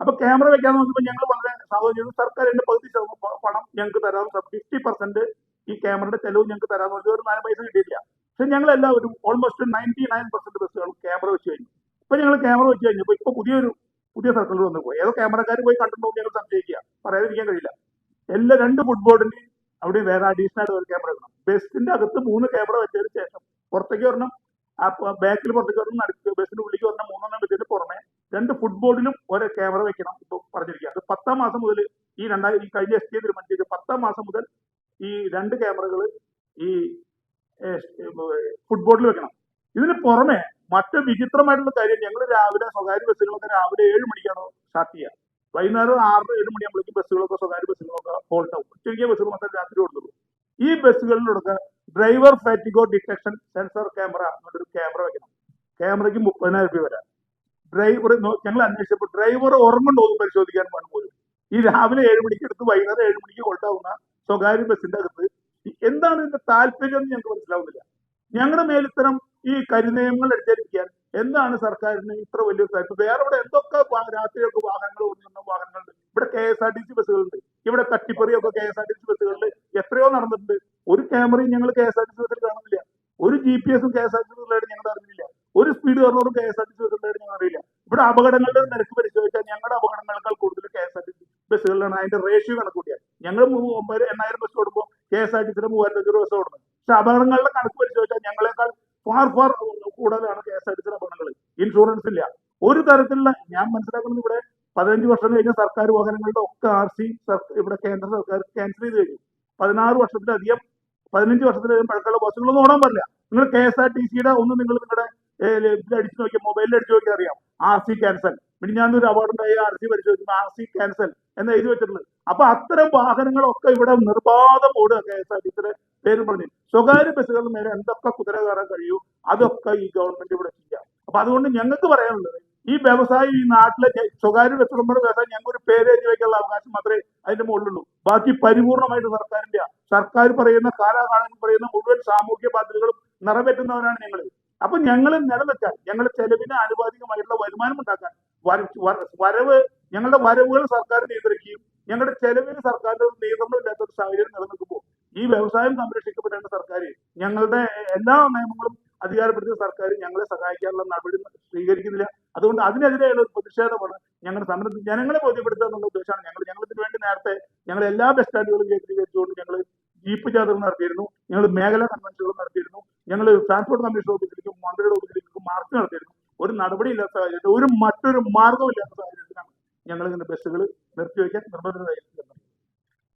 അപ്പൊ ക്യാമറ വെക്കാൻ നോക്കുമ്പോൾ ഞങ്ങൾ വളരെ സാധനം ചെയ്തു. സർക്കാരിന്റെ പകുതി ശതമാനം പണം ഞങ്ങൾക്ക് തരാം ഫിഫ്റ്റി പെർസെന്റ് ഈ ക്യാമറയുടെ ചെലവ് ഞങ്ങൾക്ക് പറഞ്ഞത് ഒരു നാല് പൈസ കിട്ടിയില്ല പക്ഷെ ഞങ്ങൾ എല്ലാവരും ഓൾമോസ്റ്റ് നയന്റി നയൻ പെർസെന്റ് ബസ്സുകളും ക്യാമറ വെച്ച് കഴിഞ്ഞു. ഇപ്പൊ ഞങ്ങൾ ക്യാമറ വെച്ച് കഴിഞ്ഞപ്പോൾ ഇപ്പൊ പുതിയൊരു പുതിയ സർക്കിളിൽ വന്നു പോയി. ഏതോ ക്യാമറക്കാർ പോയി കണ്ടിട്ടുണ്ടോ ഞങ്ങൾ സംശയിക്കുക. പറയാതിരിക്കാൻ കഴിയില്ല. എല്ലാ രണ്ട് ഫുട്ബോളിന്റെയും അവിടെ വേറെ അഡീഷണൽ ആയിട്ട് ഒരു ക്യാമറ വെക്കണം ബസ്സിന്റെ അകത്ത് മൂന്ന് ക്യാമറ വെച്ചതിന് ശേഷം പുറത്തേക്ക് വരണം. ആ ബാക്കിൽ പുറത്തേക്ക് വരണം. നടുക്ക് ബസ്സിന്റെ ഉള്ളിലേക്ക് വരണം. മൂന്നെണ്ണം വെച്ചതിന് പുറമെ രണ്ട് ഫുട്ബോളിലും ഒരു ക്യാമറ വെക്കണം ഇപ്പൊ പറഞ്ഞിരിക്കുക അത് പത്താം മാസം മുതൽ ഈ രണ്ടായിരം ഈ കഴിഞ്ഞ എസ് ടി തീരുമാനിച്ചത് പത്താം മാസം മുതൽ ഈ രണ്ട് ക്യാമറകൾ ഈ ഫുട്ബോളിൽ വെക്കണം. ഇതിന് പുറമെ മറ്റു വിചിത്രമായിട്ടുള്ള കാര്യം ഞങ്ങൾ രാവിലെ സ്വകാര്യ ബസ്സുകളൊക്കെ രാവിലെ ഏഴ് മണിക്കാണ് സ്റ്റാർട്ട് ചെയ്യുക. വൈകുന്നേരം ആറ് ഏഴ് മണിയാകുമ്പോഴേക്കും ബസ്സുകളൊക്കെ സ്വകാര്യ ബസ്സുകളൊക്കെ ഹോൾട്ട് ആവും. ഉച്ചയ്ക്ക് ബസ്സുകൾ മാത്രമേ രാത്രി ഓടുന്നുള്ളൂ. ഈ ബസ്സുകളിലൊക്കെ driver fatigue detection sensor camera എന്നൊരു ക്യാമറ വെക്കണം. ക്യാമറയ്ക്ക് മുപ്പതിനായിരം രൂപ വരാം. ഡ്രൈവർ ഞങ്ങൾ അന്വേഷിച്ചപ്പോൾ ഡ്രൈവർ ഉറങ്ങുണ്ടോ എന്ന് പരിശോധിക്കാൻ വേണം പോലും. ഈ രാവിലെ ഏഴ് മണിക്ക് എടുത്ത് വൈകുന്നേരം ഏഴ് മണിക്ക് കൊണ്ടാവുന്ന സ്വകാര്യ ബസ്സിന്റെ അകത്ത് എന്താണ് ഇതിന്റെ താല്പര്യം എന്ന് ഞങ്ങൾക്ക് മനസ്സിലാവുന്നില്ല. ഞങ്ങളുടെ മേലിത്തരം ഈ കരിനിയമങ്ങൾ എടുത്തിരിക്കാൻ എന്താണ് സർക്കാരിന് ഇത്ര വലിയ സ്ഥലത്ത് വേറെ ഇവിടെ എന്തൊക്കെ രാത്രിയൊക്കെ വാഹനങ്ങൾ ഓടിക്കുന്ന വാഹനങ്ങളുണ്ട്? ഇവിടെ K S R T C ബസ്സുകളുണ്ട്. ഇവിടെ തട്ടിപ്പറിയൊക്കെ K S R T C ബസ്സുകളിൽ എത്രയോ നടന്നിട്ടുണ്ട്. ഒരു ക്യാമറയും ഞങ്ങൾ K S R T C ബസ്സിൽ കാണുന്നില്ല. ഒരു ജി പി എസും K S R T C ബസ്സിലായിട്ട് ഞങ്ങൾ അറിഞ്ഞില്ല. ഒരു speed കർണറും K S R T C ബസ്സിലായിട്ട് ഞങ്ങൾ അറിയില്ല. ഇവിടെ അപകടങ്ങളുടെ നിരക്ക് പരിശോധിച്ചാൽ ഞങ്ങളുടെ അപകടങ്ങളെക്കാൾ കൂടുതൽ K S R T C ബസ്സുകളിലാണ് അതിന്റെ റേഷ്യോ കണക്ക് കൂട്ടിയാൽ ഞങ്ങൾ ഒമ്പത് എണ്ണായിരം ബസ് ഓടുമ്പോൾ കെ എസ് ആർ ടി സിയുടെ മൂവായിരത്തി അഞ്ഞൂറ് ബസ് ഓടുന്നത് പക്ഷെ അപകടങ്ങളുടെ കണക്ക് പരിശോധിച്ചാൽ ഞങ്ങളെക്കാൾ ഫാർ ഫാർ കൂടുതലാണ് കെ എസ് ആർ ടി സിയുടെ അപകടങ്ങൾ ഇൻഷുറൻസ് ഇല്ല. ഒരു തരത്തിലുള്ള ഞാൻ മനസ്സിലാക്കുന്നത് ഇവിടെ പതിനഞ്ച് വർഷം കഴിഞ്ഞ സർക്കാർ വാഹനങ്ങളുടെ ഒക്കെ ആർ സി ഇവിടെ കേന്ദ്ര സർക്കാർ ക്യാൻസൽ ചെയ്ത് കഴിഞ്ഞു. പതിനാറ് വർഷത്തിലധികം പതിനഞ്ച് വർഷത്തിലധികം പഴക്കമുള്ള ബസ്സുകളൊന്നും ഓടാൻ പറ്റില്ല നിങ്ങൾ കെ എസ് ആർ ടി സിയുടെ ഒന്ന് നിങ്ങൾ നിങ്ങളുടെ അടിച്ചു നോക്കിയാൽ മൊബൈലിൽ അടിച്ചു നോക്കിയാൽ അറിയാം. ആർ സി ക്യാൻസൽ പിന്നെ ഞാൻ ഒരു അവാർഡുണ്ടായി ആർ സി പരിശോധിക്കുമ്പോൾ ആർ സി ക്യാൻസൽ എന്ന് എഴുതി വെച്ചിട്ടുണ്ട് അപ്പൊ അത്തരം വാഹനങ്ങളൊക്കെ ഇവിടെ നിർബാധം ഓടുക കെ എസ് ആർ ടി സിയുടെ പേര് പറഞ്ഞു. സ്വകാര്യ ബസ്സുകളുടെ മേലെ എന്തൊക്കെ കുതിര കയറാൻ കഴിയൂ അതൊക്കെ ഈ ഗവൺമെന്റ് ഇവിടെ ചെയ്യാം. അപ്പൊ അതുകൊണ്ട് ഞങ്ങൾക്ക് പറയാനുള്ളത് ഈ വ്യവസായം ഈ നാട്ടിലെ സ്വകാര്യ ബസ്സുകളുടെ വ്യവസായം ഞങ്ങൾക്ക് ഒരു പേര് വയ്ക്കാനുള്ള അവകാശം മാത്രമേ അതിന്റെ മുകളിലുള്ളൂ. ബാക്കി പരിപൂർണമായിട്ട് സർക്കാരിന്റെ സർക്കാർ പറയുന്ന കാലാകാലങ്ങൾ പറയുന്ന മുഴുവൻ സാമൂഹ്യ ബാധ്യതകളും നിറവേറ്റുന്നവരാണ് ഞങ്ങൾ അപ്പൊ ഞങ്ങൾ നിലനിൽക്കാൻ ഞങ്ങളുടെ ചെലവിന് ആനുപാതികമായിട്ടുള്ള വരുമാനം ഉണ്ടാക്കാൻ വര- വര- വരവ് ഞങ്ങളുടെ വരവുകൾ സർക്കാർ നിയന്ത്രിക്കുകയും ഞങ്ങളുടെ ചെലവിന് സർക്കാരിന്റെ ഒരു നിയന്ത്രണം ഇല്ലാത്ത ഒരു സാഹചര്യം നിലനിൽക്കുമ്പോൾ ഈ വ്യവസായം സംരക്ഷിക്കപ്പെടേണ്ട സർക്കാർ ഞങ്ങളുടെ എല്ലാ നിയമങ്ങളും അധികാരപ്പെടുത്തിയ സർക്കാർ ഞങ്ങളെ സഹായിക്കാനുള്ള നടപടി സ്വീകരിക്കുന്നില്ല. അതുകൊണ്ട് അതിനെതിരെയുള്ള ഒരു പ്രതിഷേധമാണ് ഞങ്ങളുടെ സമരത്തിൽ ജനങ്ങളെ ബോധ്യപ്പെടുത്തുക എന്നുള്ള ഉദ്ദേശമാണ് ഞങ്ങൾ. ഞങ്ങൾക്ക് വേണ്ടി നേരത്തെ ഞങ്ങൾ എല്ലാ ബസ് സ്റ്റാൻഡുകളും കേന്ദ്രീകരിച്ചുകൊണ്ട് ഞങ്ങൾ ജീപ്പ് ജാഥകൾ നടത്തിയിരുന്നു. ഞങ്ങൾ മേഖലാ കൺവെൻഷനുകൾ നടത്തിയിരുന്നു. ഞങ്ങൾ ട്രാൻസ്പോർട്ട് കമ്മീഷൻ ഓഫീസിലേക്കും മന്ത്രിയുടെ ഓഫീസിലേക്കും മാർച്ച് നടത്തിയിരുന്നു. ഒരു നടപടി ഇല്ലാത്ത സാഹചര്യത്തിൽ ഒരു മറ്റൊരു മാർഗവും ഇല്ലാത്ത സാഹചര്യത്തിലാണ് ഞങ്ങൾ ഇങ്ങനെ ബസ്സുകൾ നിർത്തിവെക്കാൻ നിർബന്ധിതരായി.